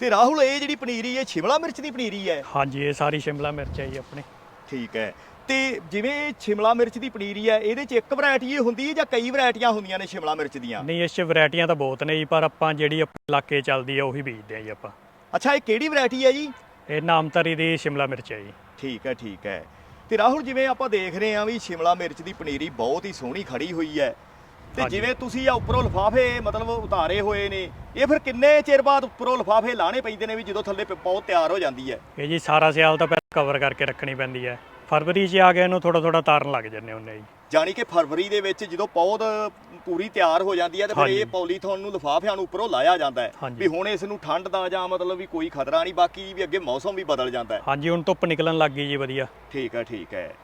ਤੇ ਰਾਹੁਲ ਇਹ ਜਿਹੜੀ ਪਨੀਰੀ ਹੈ ਸ਼ਿਮਲਾ ਮਿਰਚ ਦੀ ਪਨੀਰੀ ਹੈ? ਹਾਂਜੀ ਇਹ ਸਾਰੀ ਸ਼ਿਮਲਾ ਮਿਰਚ ਹੈ ਜੀ ਆਪਣੀ। ਠੀਕ ਹੈ। ਤੇ ਜਿਵੇਂ ਇਹ ਸ਼ਿਮਲਾ ਮਿਰਚ ਦੀ ਪਨੀਰੀ ਹੈ ਇਹਦੇ ਚ ਇੱਕ ਵੈਰਾਈਟੀ ਹੀ ਹੁੰਦੀ ਹੈ ਜਾਂ ਕਈ ਵੈਰਾਈਟੀਆਂ ਹੁੰਦੀਆਂ ਨੇ ਸ਼ਿਮਲਾ ਮਿਰਚ ਦੀਆਂ? ਨਹੀਂ ਇਸ 'ਚ ਵੈਰਾਈਟੀਆਂ ਤਾਂ ਬਹੁਤ ਨੇ ਜੀ ਪਰ ਆਪਾਂ ਜਿਹੜੀ ਆਪਣੇ ਇਲਾਕੇ ਚੱਲਦੀ ਹੈ ਉਹੀ ਬੀਜਦੇ ਆ ਜੀ ਆਪਾਂ। ਅੱਛਾ ਇਹ ਕਿਹੜੀ ਵੈਰਾਈਟੀ ਹੈ ਜੀ? ਇਹ ਨਾਮਤਰੀ ਦੀ ਸ਼ਿਮਲਾ ਮਿਰਚ ਹੈ ਜੀ। ਠੀਕ ਹੈ ਠੀਕ ਹੈ। ਤੇ ਰਾਹੁਲ ਜਿਵੇਂ ਆਪਾਂ ਦੇਖ ਰਹੇ ਹਾਂ ਵੀ ਸ਼ਿਮਲਾ ਮਿਰਚ ਦੀ ਪਨੀਰੀ ਬਹੁਤ ਹੀ ਸੋਹਣੀ ਖੜੀ ਹੋਈ ਹੈ। ਤੇ। ਜਿਵੇਂ ਤੁਸੀਂ ਆ ਉੱਪਰੋਂ ਲਿਫਾਫੇ ਮਤਲਬ ਉਤਾਰੇ ਹੋਏ ਨੇ ਇਹ ਫਿਰ ਕਿੰਨੇ ਚਿਰ ਬਾਅਦ ਉੱਪਰੋਂ ਲਿਫਾਫੇ ਲਾਣੇ ਪੈਂਦੇ ਨੇ ਵੀ ਜਦੋਂ ਥੱਲੇ ਬਹੁਤ ਤਿਆਰ ਹੋ ਜਾਂਦੀ ਹੈ? ਇਹ ਜੀ ਸਾਰਾ ਸਿਆਲ ਤਾਂ ਪਹਿਲਾਂ ਕਵਰ ਕਰਕੇ ਰੱਖਣੀ ਪੈਂਦੀ ਹੈ। ਫਰਵਰੀ 'ਚ ਆ ਕੇ ਇਹਨੂੰ ਥੋੜਾ ਥੋੜਾ ਤਾਰਨ ਲੱਗ ਜੰਨੇ ਹੁੰਦੇ ਜੀ। ਜਾਣੀ ਕਿ ਫਰਵਰੀ ਦੇ ਵਿੱਚ ਜਦੋਂ ਪੌਦ ਪੂਰੀ ਤਿਆਰ ਹੋ ਜਾਂਦੀ ਹੈ ਤੇ ਫਿਰ। ਇਹ ਪੋਲੀਥੋਨ ਨੂੰ ਲਿਫਾਫਿਆਂ ਨੂੰ ਉੱਪਰੋਂ ਲਾਇਆ ਜਾਂਦਾ ਹੈ। ਵੀ ਹੁਣ ਇਸ ਨੂੰ ਠੰਡ ਦਾ ਜਾਂ ਮਤਲਬ ਵੀ ਕੋਈ ਖਤਰਾ ਨਹੀਂ ਬਾਕੀ ਵੀ ਅੱਗੇ ਮੌਸਮ ਵੀ ਬਦਲ ਜਾਂਦਾ ਹੈ। ਹਾਂਜੀ ਹੁਣ ਧੁੱਪ ਨਿਕਲਣ ਲੱਗ ਗਈ ਜੀ ਵਧੀਆ। ਠੀਕ ਹੈ ਠੀਕ ਹੈ।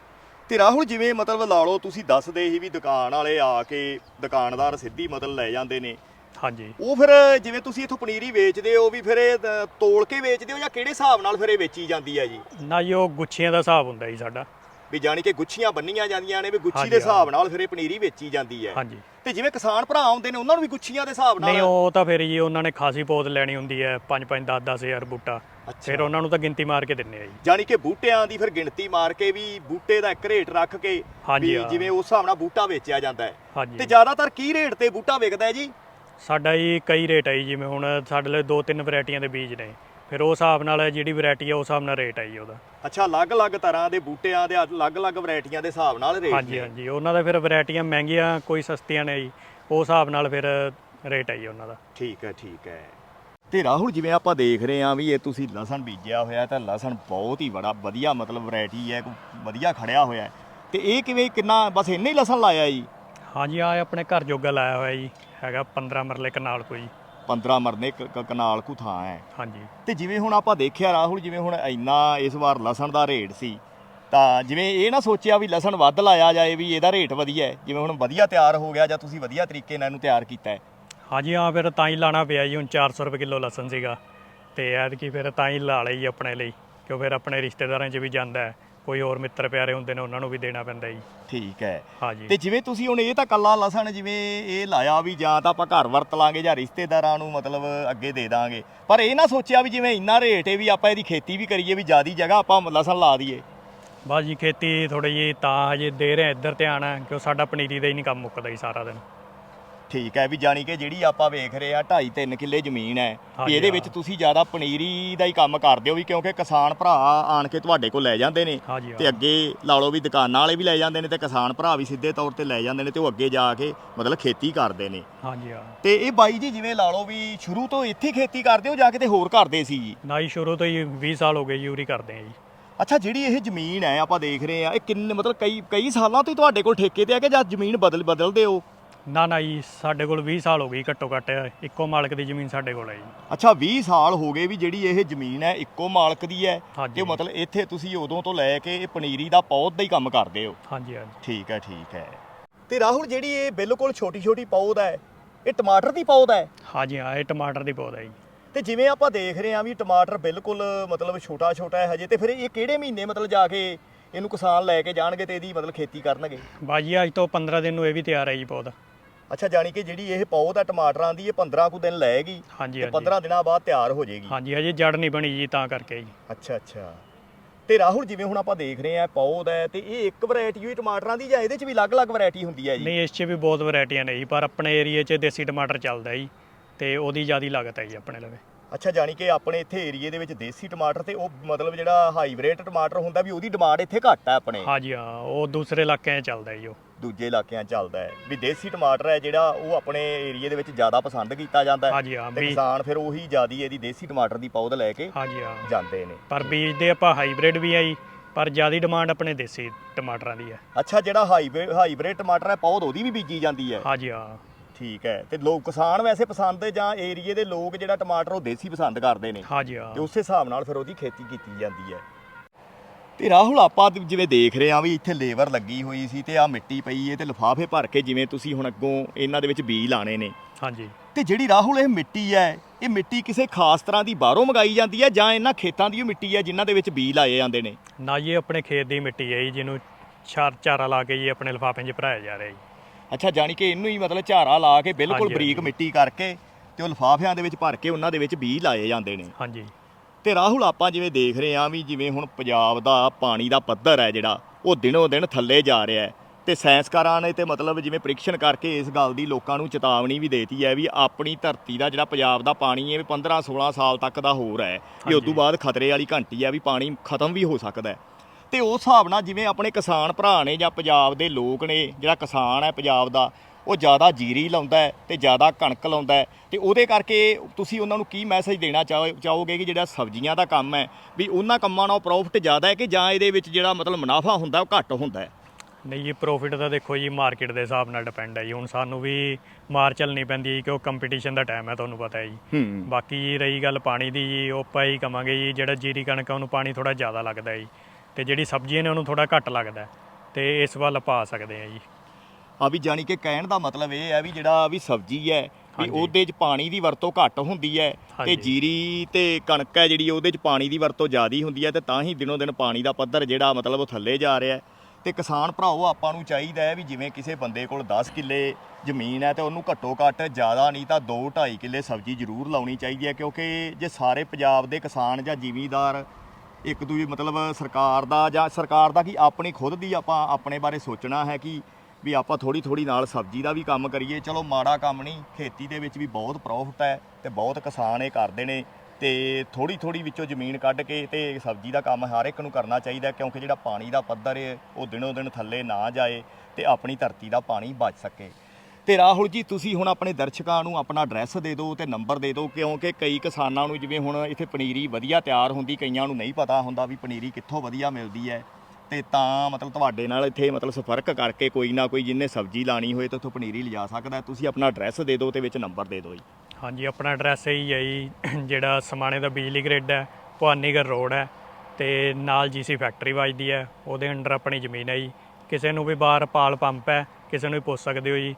ਤੇ ਰਾਹੁਲ ਜਿਵੇਂ ਮਤਲਬ ਲਾ ਲਓ ਤੁਸੀਂ ਦੱਸਦੇ ਸੀ ਵੀ ਦੁਕਾਨ ਵਾਲੇ ਆ ਕੇ ਦੁਕਾਨਦਾਰ ਸਿੱਧੀ ਮਤਲਬ ਲੈ ਜਾਂਦੇ ਨੇ। ਹਾਂਜੀ। ਉਹ ਫਿਰ ਜਿਵੇਂ ਤੁਸੀਂ ਇਥੋਂ ਪਨੀਰੀ ਵੇਚਦੇ ਹੋ ਵੀ ਫਿਰ ਇਹ ਤੋਲ ਕੇ ਵੇਚਦੇ ਹੋ ਜਾਂ ਕਿਹੜੇ ਹਿਸਾਬ ਨਾਲ ਫਿਰ ਇਹ ਵੇਚੀ ਜਾਂਦੀ ਹੈ ਜੀ? ਨਾ ਜੀ ਉਹ ਗੁੱਛੀਆਂ ਦਾ ਹਿਸਾਬ ਹੁੰਦਾ ਜੀ ਸਾਡਾ। ਵੀ ਜਾਣੀ ਕਿ ਗੁੱਛੀਆਂ ਬੰਨੀਆਂ ਜਾਂਦੀਆਂ ਨੇ ਵੀ ਗੁੱਛੀ ਦੇ ਹਿਸਾਬ। ਨਾਲ ਫਿਰ ਇਹ ਪਨੀਰੀ ਵੇਚੀ ਜਾਂਦੀ ਹੈ। ਹਾਂਜੀ। ਤੇ ਜਿਵੇਂ ਕਿਸਾਨ ਭਰਾ ਆਉਂਦੇ ਨੇ ਉਹਨਾਂ ਨੂੰ ਵੀ ਗੁੱਛੀਆਂ ਦੇ ਹਿਸਾਬ ਨਾਲ ਨਹੀਂ ਉਹ ਤਾਂ ਫਿਰ ਜੀ ਉਹਨਾਂ ਨੇ ਖਾਸੀ ਪੌਦ ਲੈਣੀ ਹੁੰਦੀ ਹੈ 5 5 10 10 ਹਜ਼ਾਰ ਬੂਟਾ। ਫਿਰ ਉਹਨਾਂ ਨੂੰ ਤਾਂ ਗਿਣਤੀ ਮਾਰ ਕੇ ਦਿੰਨੇ ਆ ਜੀ। ਜਾਣੀ ਕਿ ਬੂਟਿਆਂ ਦੀ ਫਿਰ ਗਿਣਤੀ ਮਾਰ ਕੇ ਵੀ ਬੂਟੇ ਦਾ ਇੱਕ ਰੇਟ ਰੱਖ ਕੇ ਵੀ। ਜਿਵੇਂ ਉਸ ਹਿਸਾਬ ਨਾਲ ਬੂਟਾ ਵੇਚਿਆ ਜਾਂਦਾ ਹੈ। ਤੇ ਜ਼ਿਆਦਾਤਰ ਕੀ ਰੇਟ ਤੇ ਬੂਟਾ ਵਿਕਦਾ ਹੈ ਜੀ? ਸਾਡਾ ਜੀ ਕਈ ਰੇਟ ਹੈ ਜਿਵੇਂ ਹੁਣ ਸਾਡੇ ਲਈ ਦੋ ਤਿੰਨ ਵੈਰਾਈਟੀਆਂ ਦੇ ਬੀਜ ਨੇ। ਫਿਰ ਉਹ ਹਿਸਾਬ ਨਾਲ ਜਿਹੜੀ ਵੈਰਾਈਟੀ ਹੈ ਉਸ ਹਿਸਾਬ ਨਾਲ ਰੇਟ ਹੈ ਜੀ ਉਹਦਾ। ਅੱਛਾ ਅਲੱਗ-ਅਲੱਗ ਤਰ੍ਹਾਂ ਦੇ ਬੂਟਿਆਂ ਦੇ ਅਲੱਗ-ਅਲੱਗ ਵੈਰਾਈਟੀਆਂ ਦੇ ਹਿਸਾਬ ਨਾਲ ਰੇਟ ਹਾਂਜੀ ਹਾਂਜੀ ਉਹਨਾਂ ਦਾ ਫਿਰ ਵੈਰਾਈਟੀਆਂ ਮਹਿੰਗੀਆਂ ਕੋਈ ਸਸਤੀਆਂ ਨੇ ਜੀ ਉਸ ਹਿਸਾਬ ਨਾਲ ਫਿਰ ਰੇਟ ਜੀ ਉਹਨਾਂ ਦਾ। ਠੀਕ ਹੈ ਠੀਕ ਹੈ। ਤੇ ਰਾਹੁਲ ਜਿਵੇਂ ਆਪਾਂ ਦੇਖ ਰਹੇ ਹਾਂ ਵੀ ਇਹ ਤੁਸੀਂ ਲਸਣ ਬੀਜਿਆ ਹੋਇਆ ਤਾਂ ਲਸਣ ਬਹੁਤ ਹੀ ਬੜਾ ਵਧੀਆ ਮਤਲਬ ਵੈਰਾਈਟੀ ਹੈ ਵਧੀਆ ਖੜਿਆ ਹੋਇਆ। ਤੇ ਇਹ ਕਿਵੇਂ ਕਿੰਨਾ ਬਸ ਇੰਨੇ ਹੀ ਲਸਣ ਲਾਇਆ ਜੀ? ਹਾਂਜੀ ਆ ਆਪਣੇ ਘਰ ਜੋਗਾ ਲਾਇਆ ਹੋਇਆ ਜੀ ਹੈਗਾ 15 ਮਰਲੇ ਕਨਾਲ ਕੋਈ। 15 ਮਰਨੇ ਕ- ਕ- ਕਨਾਲ ਕੁ ਥਾਂ ਹੈ ਹਾਂਜੀ। ਤੇ ਜਿਵੇਂ ਹੁਣ ਆਪਾਂ ਦੇਖਿਆ ਰਾਹੁਲ ਜਿਵੇਂ ਹੁਣ ਇੰਨਾ ਇਸ ਵਾਰ ਲਸਣ ਦਾ ਰੇਟ ਸੀ ਤਾਂ ਜਿਵੇਂ ਇਹ ਨਾ ਸੋਚਿਆ ਵੀ ਲਸਣ ਵੱਧ ਲਾਇਆ ਜਾਏ ਵੀ ਇਹਦਾ ਰੇਟ ਵਧੀਆ ਹੈ ਜਿਵੇਂ ਹੁਣ ਵਧੀਆ ਤਿਆਰ ਹੋ ਗਿਆ ਜਾਂ ਤੁਸੀਂ ਵਧੀਆ ਤਰੀਕੇ ਨਾਲ ਇਹਨੂੰ ਤਿਆਰ ਕੀਤਾ ਹੈ ਹਾਂਜੀ ਹਾਂ ਫਿਰ ਤਾਂ ਹੀ ਲਾਣਾ ਪਿਆ ਜੀ ਹੁਣ 400 ਰੁਪਏ ਕਿਲੋ ਲਸਣ ਸੀਗਾ। ਤੇ ਐਤਕੀ ਫਿਰ ਤਾਂ ਹੀ ਲਾ ਲਈ ਆਪਣੇ ਲਈ ਕਿਉਂ ਫਿਰ ਆਪਣੇ ਰਿਸ਼ਤੇਦਾਰਾਂ 'ਚ ਵੀ ਜਾਂਦਾ ਹੈ ਕੋਈ ਹੋਰ ਮਿੱਤਰ ਪਿਆਰੇ ਹੁੰਦੇ ਨੇ ਉਹਨਾਂ ਨੂੰ ਵੀ ਦੇਣਾ ਪੈਂਦਾ ਜੀ। ਠੀਕ ਹੈ। ਹਾਂਜੀ। ਤੇ ਜਿਵੇਂ ਤੁਸੀਂ ਹੁਣ ਇਹ ਤਾਂ ਕੱਲਾ ਲਸਣ ਜਿਵੇਂ ਇਹ ਲਾਇਆ ਵੀ ਜਾਂ ਤਾਂ ਆਪਾਂ ਘਰ ਵਰਤ ਲਾਂਗੇ ਜਾਂ ਰਿਸ਼ਤੇਦਾਰਾਂ ਨੂੰ ਮਤਲਬ ਅੱਗੇ ਦੇ ਦਾਂਗੇ ਪਰ ਇਹ ਨਾ ਸੋਚਿਆ ਵੀ ਜਿਵੇਂ ਇੰਨਾ ਰੇਟ ਹੈ ਵੀ ਆਪਾਂ ਇਹਦੀ ਖੇਤੀ ਵੀ ਕਰੀਏ ਵੀ ਜਿਆਦੀ ਜਗ੍ਹਾ ਆਪਾਂ ਲਸਣ ਲਾ ਦਈਏ। ਬਸ ਜੀ ਖੇਤੀ ਥੋੜੀ ਜੀ ਤਾਂ ਹਜੇ ਦੇ ਰਹੇ ਇੱਧਰ ਧਿਆਨ ਹੈ ਕਿਉਂ ਸਾਡਾ ਪਨੀਰੀ ਦਾ ਹੀ ਨਹੀਂ ਕੰਮ ਮੁੱਕਦਾ ਜੀ ਸਾਰਾ ਦਿਨ। ਠੀਕ ਹੈ ਵੀ ਜਾਣੀ ਕਿ ਜਿਹੜੀ ਆਪਾਂ ਵੇਖ ਰਹੇ ਆ 2.5 3 ਕਿੱਲੇ ਜ਼ਮੀਨ ਹੈ ਵੀ ਇਹਦੇ। ਵਿੱਚ ਤੁਸੀਂ ਜ਼ਿਆਦਾ ਪਨੀਰੀ ਦਾ ਹੀ ਕੰਮ ਕਰਦੇ ਹੋ ਵੀ ਕਿਉਂਕਿ ਕਿਸਾਨ ਭਰਾ ਆਣ ਕੇ ਤੁਹਾਡੇ ਕੋਲ ਲੈ ਜਾਂਦੇ ਨੇ ਤੇ ਅੱਗੇ ਲਾ ਲਓ ਵੀ ਦੁਕਾਨਾਂ ਵਾਲੇ ਵੀ ਲੈ ਜਾਂਦੇ ਨੇ ਤੇ ਕਿਸਾਨ ਭਰਾ ਵੀ ਸਿੱਧੇ ਤੌਰ ਤੇ ਲੈ ਜਾਂਦੇ ਨੇ ਤੇ ਉਹ ਅੱਗੇ ਜਾ ਕੇ ਮਤਲਬ ਖੇਤੀ ਕਰਦੇ ਨੇ। ਹਾਂਜੀ ਹਾਂ। ਤੇ ਇਹ ਬਾਈ ਜੀ ਜਿਵੇਂ ਲਾ ਲਓ ਵੀ ਸ਼ੁਰੂ ਤੋਂ ਇੱਥੇ ਖੇਤੀ ਕਰਦੇ ਹੋ ਜਾਂ ਕਿਤੇ ਹੋਰ ਕਰਦੇ ਸੀ ਜੀ? ਨਾ ਹੀ ਸ਼ੁਰੂ ਤੋਂ ਹੀ 20 ਸਾਲ ਹੋ ਗਏ ਯੂਰੀ ਕਰਦੇ ਆ ਜੀ। ਅੱਛਾ ਜਿਹੜੀ ਇਹ ਜ਼ਮੀਨ ਹੈ ਆਪਾਂ ਦੇਖ ਰਹੇ ਆ ਇਹ ਕਿੰਨੇ ਮਤਲਬ ਕਈ ਕਈ ਸਾਲਾਂ ਤੋਂ ਤੁਹਾਡੇ ਕੋਲ ਠੇਕੇ ਤੇ ਆ ਕਿ ਜਾਂ ਜ਼ਮੀਨ ਬਦਲ ਬਦਲਦੇ ਹੋ? ਨਾ ਨਾ ਜੀ ਸਾਡੇ ਕੋਲ 20 ਸਾਲ ਹੋ ਗਏ ਘੱਟੋ ਘੱਟ ਇੱਕੋ ਮਾਲਕ ਦੀ ਜ਼ਮੀਨ ਸਾਡੇ ਕੋਲ ਹੈ ਜੀ। ਅੱਛਾ 20 ਸਾਲ ਹੋ ਗਏ ਵੀ ਜਿਹੜੀ ਇਹ ਜ਼ਮੀਨ ਹੈ ਇੱਕੋ ਮਾਲਕ ਦੀ ਹੈ ਹਾਂਜੀ। ਤੇ ਮਤਲਬ ਇੱਥੇ ਤੁਸੀਂ ਉਦੋਂ ਤੋਂ ਲੈ ਕੇ ਇਹ ਪਨੀਰੀ ਦਾ ਪੌਦ ਦਾ ਹੀ ਕੰਮ ਕਰਦੇ ਹੋ? ਹਾਂਜੀ ਹਾਂਜੀ। ਠੀਕ ਹੈ ਠੀਕ ਹੈ। ਤੇ ਰਾਹੁਲ ਜਿਹੜੀ ਇਹ ਬਿਲਕੁਲ ਛੋਟੀ ਛੋਟੀ ਪੌਦ ਹੈ ਇਹ ਟਮਾਟਰ ਦੀ ਪੌਦ ਹੈ? ਹਾਂਜੀ ਹਾਂ ਇਹ ਟਮਾਟਰ ਦੀ ਪੌਦਾ ਜੀ। ਤੇ ਜਿਵੇਂ ਆਪਾਂ ਦੇਖ ਰਹੇ ਹਾਂ ਵੀ ਟਮਾਟਰ ਬਿਲਕੁਲ ਮਤਲਬ ਛੋਟਾ ਛੋਟਾ ਹੈ ਹਜੇ ਤੇ ਫਿਰ ਇਹ ਕਿਹੜੇ ਮਹੀਨੇ ਮਤਲਬ ਜਾ ਕੇ ਇਹਨੂੰ ਕਿਸਾਨ ਲੈ ਕੇ ਜਾਣਗੇ ਤੇ ਇਹਦੀ ਮਤਲਬ ਖੇਤੀ ਕਰਨਗੇ? ਬਾਜੀ ਅੱਜ ਤੋਂ 15 ਦਿਨ ਨੂੰ ਇਹ ਵੀ ਤਿਆਰ ਹੈ ਜੀ ਪੌਦਾ ਅੱਛਾ ਜਾਣੀ ਕਿ ਜਿਹੜੀ ਇਹ ਪੌਦ ਹੈ ਟਮਾਟਰਾਂ ਦੀ ਇਹ 15 ਕੁ ਦਿਨ ਲਏਗੀ ਹਾਂਜੀ ਤੇ ਹਾਂਜੀ। 15 ਦਿਨਾਂ ਬਾਅਦ ਤਿਆਰ ਹੋ ਜਾਏਗੀ। ਹਾਂਜੀ ਹਜੇ ਜੜ ਨਹੀਂ ਬਣੀ ਜੀ ਤਾਂ ਕਰਕੇ ਜੀ। ਅੱਛਾ ਅੱਛਾ। ਤੇ ਰਾਹੁਲ ਜਿਵੇਂ ਹੁਣ ਆਪਾਂ ਦੇਖ ਰਹੇ ਆ ਪੌਦ ਹੈ ਤੇ ਇਹ ਇੱਕ ਵੈਰਾਈਟੀ ਹੋਈ ਟਮਾਟਰਾਂ ਦੀ ਜਾਂ ਇਹਦੇ ਚ ਵੀ ਅਲੱਗ-ਅਲੱਗ ਵੈਰਾਈਟੀ ਹੁੰਦੀ ਹੈ ਜੀ? ਨਹੀਂ ਇਸ 'ਚ ਵੀ ਬਹੁਤ ਵੈਰਾਈਟੀਆਂ ਨੇ ਜੀ ਪਰ ਆਪਣੇ ਏਰੀਏ 'ਚ ਦੇਸੀ ਟਮਾਟਰ ਚੱਲਦਾ ਜੀ ਤੇ ਉਹਦੀ ਜ਼ਿਆਦਾ ਲਾਗਤ ਹੈ ਜੀ ਆਪਣੇ ਲਵੇ। ਅੱਛਾ ਜਾਣੀ ਕਿ ਆਪਣੇ ਇੱਥੇ ਏਰੀਏ ਦੇ ਵਿੱਚ ਦੇਸੀ ਟਮਾਟਰ ਤੇ ਉਹ ਮਤਲਬ ਜਿਹੜਾ ਹਾਈਬ੍ਰਿਡ ਟਮਾਟਰ ਹੁੰਦਾ ਵੀ ਉਹਦੀ ਡਿਮਾਂਡ ਇੱਥੇ ਘੱਟ ਹੈ ਆਪਣੇ? ਹਾਂਜੀ ਹਾਂ ਉਹ ਦੂਸਰੇ ਇਲਾਕਿਆਂ 'ਚ ਚੱਲਦਾ ਜੀ ਉਹ। ਦੂਜੇ ਇਲਾਕਿਆਂ 'ਚ ਚੱਲਦਾ ਹੈ। ਵੀ ਦੇਸੀ ਟਮਾਟਰ ਹੈ ਜਿਹੜਾ ਉਹ ਆਪਣੇ ਏਰੀਏ ਦੇ ਵਿੱਚ ਜ਼ਿਆਦਾ ਪਸੰਦ ਕੀਤਾ ਜਾਂਦਾ ਹੈ ਹਾਂਜੀ ਹਾਂ ਤੇ ਵੀ ਕਿਸਾਨ ਫਿਰ ਉਹੀ ਜਿਆਦੀ ਇਹਦੀ ਦੇਸੀ ਟਮਾਟਰ ਦੀ ਪੌਦ ਲੈ ਕੇ ਹਾਂਜੀ ਹਾਂ। ਜਾਂਦੇ ਨੇ। ਪਰ ਬੀਜਦੇ ਆਪਾਂ ਹਾਈਬ੍ਰਿਡ ਵੀ ਆ ਜੀ ਪਰ ਜ਼ਿਆਦਾ ਡਿਮਾਂਡ ਆਪਣੇ ਦੇਸੀ ਟਮਾਟਰਾਂ ਦੀ ਹੈ। ਅੱਛਾ ਜਿਹੜਾ ਹਾਈਬ੍ਰਿਡ ਟਮਾਟਰ ਹੈ ਪੌਦ ਉਹਦੀ ਵੀ ਬੀਜੀ ਜਾਂਦੀ ਹੈ? ਹਾਂਜੀ ਹਾਂ। ਠੀਕ ਹੈ। ਤੇ ਲੋਕ ਕਿਸਾਨ ਵੈਸੇ ਪਸੰਦ ਜਾਂ ਏਰੀਏ ਦੇ ਲੋਕ ਜਿਹੜਾ ਟਮਾਟਰ ਉਹ ਦੇਸੀ ਪਸੰਦ ਕਰਦੇ ਨੇ। ਹਾਂਜੀ ਤੇ ਹਾਂ ਉਸੇ ਹਿਸਾਬ ਨਾਲ ਫਿਰ ਉਹਦੀ ਖੇਤੀ ਕੀਤੀ ਜਾਂਦੀ ਹੈ। ਤੇ ਰਾਹੁਲ ਆਪਾਂ ਤੇ ਜਿਵੇਂ ਦੇਖ ਰਹੇ ਆ ਵੀ ਇੱਥੇ ਲੇਬਰ ਲੱਗੀ ਹੋਈ ਸੀ ਤੇ ਆ ਮਿੱਟੀ ਪਈ ਏ ਤੇ ਲਿਫਾਫੇ ਭਰ ਕੇ ਜਿਵੇਂ ਤੁਸੀਂ ਹੁਣ ਅੱਗੋਂ ਇਹਨਾਂ ਦੇ ਵਿੱਚ ਬੀਜ ਲਾਣੇ ਨੇ। ਹਾਂਜੀ। ਤੇ ਜਿਹੜੀ ਰਾਹੁਲ ਇਹ ਮਿੱਟੀ ਹੈ ਇਹ ਮਿੱਟੀ ਕਿਸੇ ਖਾਸ ਤਰ੍ਹਾਂ ਦੀ ਬਾਹਰੋਂ ਮੰਗਾਈ ਜਾਂਦੀ ਹੈ ਜਾਂ ਇਹਨਾਂ ਖੇਤਾਂ ਦੀ ਮਿੱਟੀ ਹੈ ਜਿਨ੍ਹਾਂ ਦੇ ਵਿੱਚ ਬੀਜ ਲਾਏ ਜਾਂਦੇ ਨੇ? ਨਾ ਜੀ ਇਹ ਆਪਣੇ ਖੇਤ ਦੀ ਮਿੱਟੀ ਹੈ ਜੀ ਜਿਹਨੂੰ ਚਾਰ ਚਾਰਾ ਲਾ ਕੇ ਜੀ ਆਪਣੇ ਲਿਫਾਫਿਆਂ 'ਚ ਭਰਾਇਆ ਜਾ ਰਿਹਾ ਜੀ। ਅੱਛਾ ਜਾਣੀ ਕਿ ਇਹਨੂੰ ਹੀ ਮਤਲਬ ਝਾਰਾ ਲਾ ਕੇ ਬਿਲਕੁਲ ਹਾਂਜੀ, ਬਰੀਕ ਹਾਂਜੀ। ਮਿੱਟੀ ਕਰਕੇ ਤੇ ਉਹ ਲਿਫਾਫਿਆਂ ਦੇ ਵਿੱਚ ਭਰ ਕੇ ਉਹਨਾਂ ਦੇ ਵਿੱਚ ਬੀਜ ਲਾਏ ਜਾਂਦੇ ਨੇ। ਹਾਂਜੀ। ਤੇ ਰਾਹੁਲ ਆਪਾਂ ਜਿਵੇਂ ਦੇਖ ਰਹੇ ਆ ਵੀ ਜਿਵੇਂ ਹੁਣ ਪੰਜਾਬ ਦਾ ਪਾਣੀ ਦਾ ਪੱਧਰ ਹੈ ਜਿਹੜਾ ਉਹ ਦਿਨੋਂ ਦਿਨ ਥੱਲੇ ਜਾ ਰਿਹਾ ਹੈ। ਤੇ ਸਾਇੰਸਕਾਰਾਂ ਨੇ ਤੇ ਮਤਲਬ ਜਿਵੇਂ ਪ੍ਰੀਖਣ ਕਰਕੇ ਇਸ ਗੱਲ ਦੀ ਲੋਕਾਂ ਨੂੰ ਚੇਤਾਵਨੀ ਵੀ ਦੇਤੀ ਹੈ ਵੀ ਆਪਣੀ ਧਰਤੀ ਦਾ ਜਿਹੜਾ ਪੰਜਾਬ ਦਾ ਪਾਣੀ ਹੈ ਵੀ 15 16 ਸਾਲ ਤੱਕ ਦਾ ਹੋਰ ਹੈ। ਵੀ ਉਸ ਤੋਂ ਹਾਂਜੀ। ਬਾਅਦ ਖਤਰੇ ਵਾਲੀ ਘੰਟੀ ਹੈ ਵੀ ਪਾਣੀ ਖਤਮ ਵੀ ਹੋ ਸਕਦਾ ਹੈ। ਤੇ ਉਸ ਹਿਸਾਬ ਨਾਲ ਜਿਵੇਂ ਆਪਣੇ ਕਿਸਾਨ ਭਰਾ ਨੇ ਜਾਂ ਪੰਜਾਬ ਦੇ ਲੋਕ ਨੇ ਜਿਹੜਾ ਕਿਸਾਨ ਹੈ ਪੰਜਾਬ ਦਾ ਉਹ ਜ਼ਿਆਦਾ ਜੀਰੀ ਲਾਉਂਦਾ ਹੈ ਤੇ ਜ਼ਿਆਦਾ ਕਣਕ ਲਾਉਂਦਾ ਹੈ ਤੇ ਉਹਦੇ ਕਰਕੇ ਤੁਸੀਂ ਉਹਨਾਂ ਨੂੰ ਕੀ ਮੈਸੇਜ ਦੇਣਾ ਚਾਹੋ- ਚਾਹੋਗੇ ਕਿ ਜਿਹੜਾ ਸਬਜ਼ੀਆਂ ਦਾ ਕੰਮ ਹੈ ਵੀ ਉਹਨਾਂ ਕੰਮਾਂ ਨਾਲ ਪ੍ਰੋਫਿਟ ਜ਼ਿਆਦਾ ਹੈ ਕਿ ਜਾਂ ਇਹਦੇ ਵਿੱਚ ਜਿਹੜਾ ਮਤਲਬ ਮੁਨਾਫਾ ਹੁੰਦਾ ਉਹ ਘੱਟ ਹੁੰਦਾ ਹੈ? ਨਹੀਂ ਜੀ ਪ੍ਰੋਫਿਟ ਤਾਂ ਦੇਖੋ ਜੀ ਮਾਰਕੀਟ ਦੇ ਹਿਸਾਬ ਨਾਲ ਡਿਪੈਂਡ ਹੈ ਜੀ। ਹੁਣ ਸਾਨੂੰ ਵੀ ਮਾਰ ਚੱਲਣੀ ਪੈਂਦੀ ਹੈ ਕਿ ਉਹ ਕੰਪੀਟੀਸ਼ਨ ਦਾ ਟਾਈਮ ਹੈ ਤੁਹਾਨੂੰ ਪਤਾ ਹੈ ਜੀ। ਬਾਕੀ ਰਹੀ ਗੱਲ ਪਾਣੀ ਦੀ ਜੀ ਉਹ ਆਪਾਂ ਹੀ ਕਵਾਂਗੇ ਜੀ ਜਿਹੜਾ ਜੀਰੀ ਕਣਕ ਉਹਨੂੰ ਪਾਣੀ ਥੋੜਾ ਜ਼ਿਆਦਾ ਲੱਗਦਾ ਹੈ ਜੀ। ਤੇ ਜਿਹੜੀ ਸਬਜ਼ੀਆਂ ਨੇ ਉਹਨੂੰ ਥੋੜਾ ਘੱਟ ਲੱਗਦਾ। ਤੇ ਇਸ ਵੱਲ ਆ ਸਕਦੇ ਹਾਂ ਜੀ ਆ ਵੀ ਜਾਣੀ ਕਿ ਕਹਿਣ ਦਾ ਮਤਲਬ ਇਹ ਹੈ ਵੀ ਜਿਹੜਾ ਵੀ ਸਬਜ਼ੀ ਹੈ ਵੀ। ਉਹਦੇ 'ਚ ਪਾਣੀ ਦੀ ਵਰਤੋਂ ਘੱਟ ਹੁੰਦੀ ਹੈ ਤੇ। ਜੀਰੀ ਤੇ ਕਣਕ ਹੈ ਜਿਹੜੀ ਉਹਦੇ 'ਚ ਪਾਣੀ ਦੀ ਵਰਤੋਂ ਜ਼ਿਆਦੀ ਹੁੰਦੀ ਹੈ ਤੇ ਤਾਂ ਹੀ ਦਿਨੋਂ ਦਿਨ ਪਾਣੀ ਦਾ ਪੱਧਰ ਜਿਹੜਾ ਮਤਲਬ ਉਹ ਥੱਲੇ ਜਾ ਰਿਹਾ ਤੇ ਕਿਸਾਨ ਭਰਾਓ ਆਪਾਂ ਨੂੰ ਚਾਹੀਦਾ ਹੈ ਵੀ ਜਿਵੇਂ ਕਿਸੇ ਬੰਦੇ ਕੋਲ 10 ਕਿੱਲੇ ਜ਼ਮੀਨ ਹੈ ਤੇ ਉਹਨੂੰ ਘੱਟੋ ਘੱਟ ਜ਼ਿਆਦਾ ਨਹੀਂ ਤਾਂ 2 2.5 ਕਿੱਲੇ ਸਬਜ਼ੀ ਜ਼ਰੂਰ ਲਾਉਣੀ ਚਾਹੀਦੀ ਹੈ ਕਿਉਂਕਿ ਜੇ ਸਾਰੇ ਪੰਜਾਬ ਦੇ ਕਿਸਾਨ ਜਾਂ ਜ਼ਿਮੀਂਦਾਰ ਇੱਕ ਦੂਜੇ ਮਤਲਬ ਸਰਕਾਰ ਦਾ ਜਾਂ ਸਰਕਾਰ ਦਾ ਕੀ ਆਪਣੀ ਖੁਦ ਦੀ ਆਪਾਂ ਆਪਣੇ ਬਾਰੇ ਸੋਚਣਾ ਹੈ ਕਿ ਵੀ ਆਪਾਂ ਥੋੜੀ ਥੋੜੀ ਨਾਲ ਸਬਜ਼ੀ ਦਾ ਵੀ ਕੰਮ ਕਰੀਏ। ਚਲੋ ਮਾੜਾ ਕੰਮ ਨਹੀਂ, ਖੇਤੀ ਦੇ ਵਿੱਚ ਵੀ ਬਹੁਤ ਪ੍ਰੋਫਿਟ ਹੈ ਤੇ ਬਹੁਤ ਕਿਸਾਨ ਇਹ ਕਰਦੇ ਨੇ ਤੇ ਥੋੜੀ ਥੋੜੀ ਵਿੱਚੋਂ ਜ਼ਮੀਨ ਕੱਢ ਕੇ ਤੇ ਸਬਜ਼ੀ ਦਾ ਕੰਮ ਹਰ ਇੱਕ ਨੂੰ ਕਰਨਾ ਚਾਹੀਦਾ ਕਿਉਂਕਿ ਜਿਹੜਾ ਪਾਣੀ ਦਾ ਪੱਧਰ ਹੈ, ਉਹ ਦਿਨੋ ਦਿਨ ਥੱਲੇ ਨਾ ਜਾਏ ਤੇ ਆਪਣੀ ਧਰਤੀ ਦਾ ਪਾਣੀ ਬਚ ਸਕੇ। ਤੇ ਰਾਹੁਲ ਜੀ, ਤੁਸੀਂ ਹੁਣ ਆਪਣੇ ਦਰਸ਼ਕਾਂ ਨੂੰ ਆਪਣਾ ਐਡਰੈਸ ਦੇ ਦਿਓ ਤੇ ਨੰਬਰ ਦੇ ਦਿਓ, ਕਿਉਂਕਿ ਕਈ ਕਿਸਾਨਾਂ ਨੂੰ ਜਿਵੇਂ ਹੁਣ ਇੱਥੇ ਪਨੀਰੀ ਵਧੀਆ ਤਿਆਰ ਹੁੰਦੀ, ਕਈਆਂ ਨੂੰ ਨਹੀਂ ਪਤਾ ਹੁੰਦਾ ਵੀ ਪਨੀਰੀ ਕਿੱਥੋਂ ਵਧੀਆ ਮਿਲਦੀ ਹੈ। ਤੇ ਤਾਂ ਮਤਲਬ ਤੁਹਾਡੇ ਨਾਲ ਇੱਥੇ ਮਤਲਬ ਸੰਪਰਕ ਕਰਕੇ ਕੋਈ ਨਾ ਕੋਈ ਜਿੰਨੇ ਸਬਜ਼ੀ ਲਾਣੀ ਹੋਏ ਤਾਂ ਉੱਥੋਂ ਪਨੀਰੀ ਲਿਜਾ ਸਕਦਾ ਤੁਸੀਂ ਆਪਣਾ ਐਡਰੈਸ ਦੇ ਦਿਓ ਤੇ ਵਿੱਚ ਨੰਬਰ ਦੇ ਦਿਓ ਜੀ। ਹਾਂਜੀ, ਆਪਣਾ ਐਡਰੈਸ ਇਹੀ ਹੈ ਜੀ, ਜਿਹੜਾ ਸਮਾਣੇ ਦਾ ਬਿਜਲੀ ਗ੍ਰਿਡ ਹੈ, ਭਵਾਨੀਗੜ੍ਹ ਰੋਡ ਹੈ ਤੇ ਨਾਲ ਜੀਸੀ ਫੈਕਟਰੀ ਵੱਜਦੀ ਹੈ, ਉਹਦੇ ਅੰਡਰ ਆਪਣੀ ਜ਼ਮੀਨ ਹੈ ਜੀ। ਕਿਸੇ ਨੂੰ ਵੀ ਬਾਹਰ ਪਾਲ ਪੰਪ ਹੈ, ਕਿਸੇ ਨੂੰ ਵੀ ਪੁੱਛ ਸਕਦੇ ਹੋ ਜੀ।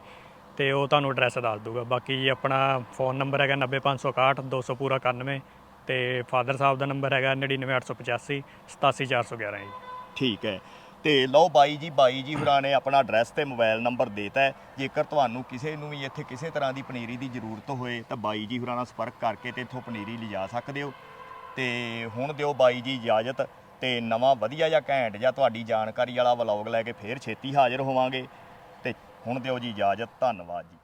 ਤੇ ਉਹ ਤੁਹਾਨੂੰ ਐਡਰੈਸ ਦੱਸ ਦੂਗਾ ਬਾਕੀ ਜੀ ਆਪਣਾ ਫੋਨ ਨੰਬਰ ਹੈਗਾ 90561 200 ਪੂਰਾ 91 ਤੇ ਫਾਦਰ ਸਾਹਿਬ ਦਾ ਨੰਬਰ ਹੈਗਾ 99885 87411 ਜੀ। ਠੀਕ ਹੈ। ਤੇ ਲਓ ਬਾਈ ਜੀ ਬਾਈ ਜੀ ਹੁਰਾਂ ਨੇ ਆਪਣਾ ਐਡਰੈਸ ਤੇ ਮੋਬਾਈਲ ਨੰਬਰ ਦੇਤਾ ਜੇਕਰ ਤੁਹਾਨੂੰ ਕਿਸੇ ਨੂੰ ਵੀ ਇੱਥੇ ਕਿਸੇ ਤਰ੍ਹਾਂ ਦੀ ਪਨੀਰੀ ਦੀ ਜ਼ਰੂਰਤ ਹੋਏ, ਤਾਂ ਬਾਈ ਜੀ ਹੁਰਾਂ ਨਾਲ ਸੰਪਰਕ ਕਰਕੇ ਤੇ ਇੱਥੋਂ ਪਨੀਰੀ ਲਿਜਾ ਸਕਦੇ ਹੋ। ਤੇ ਹੁਣ ਦਿਓ ਬਾਈ ਜੀ ਇਜਾਜ਼ਤ ਤੇ ਨਵਾਂ ਵਧੀਆ ਜਾਂ ਘੈਂਟ ਜਾਂ ਤੁਹਾਡੀ ਜਾਣਕਾਰੀ ਵਾਲਾ ਵਲੌਗ ਲੈ ਕੇ ਫੇਰ ਛੇਤੀ ਹਾਜ਼ਰ ਹੋਵਾਂਗੇ। ਹੁਣ ਦਿਓ ਜੀ ਇਜਾਜ਼ਤ ਧੰਨਵਾਦ ਜੀ।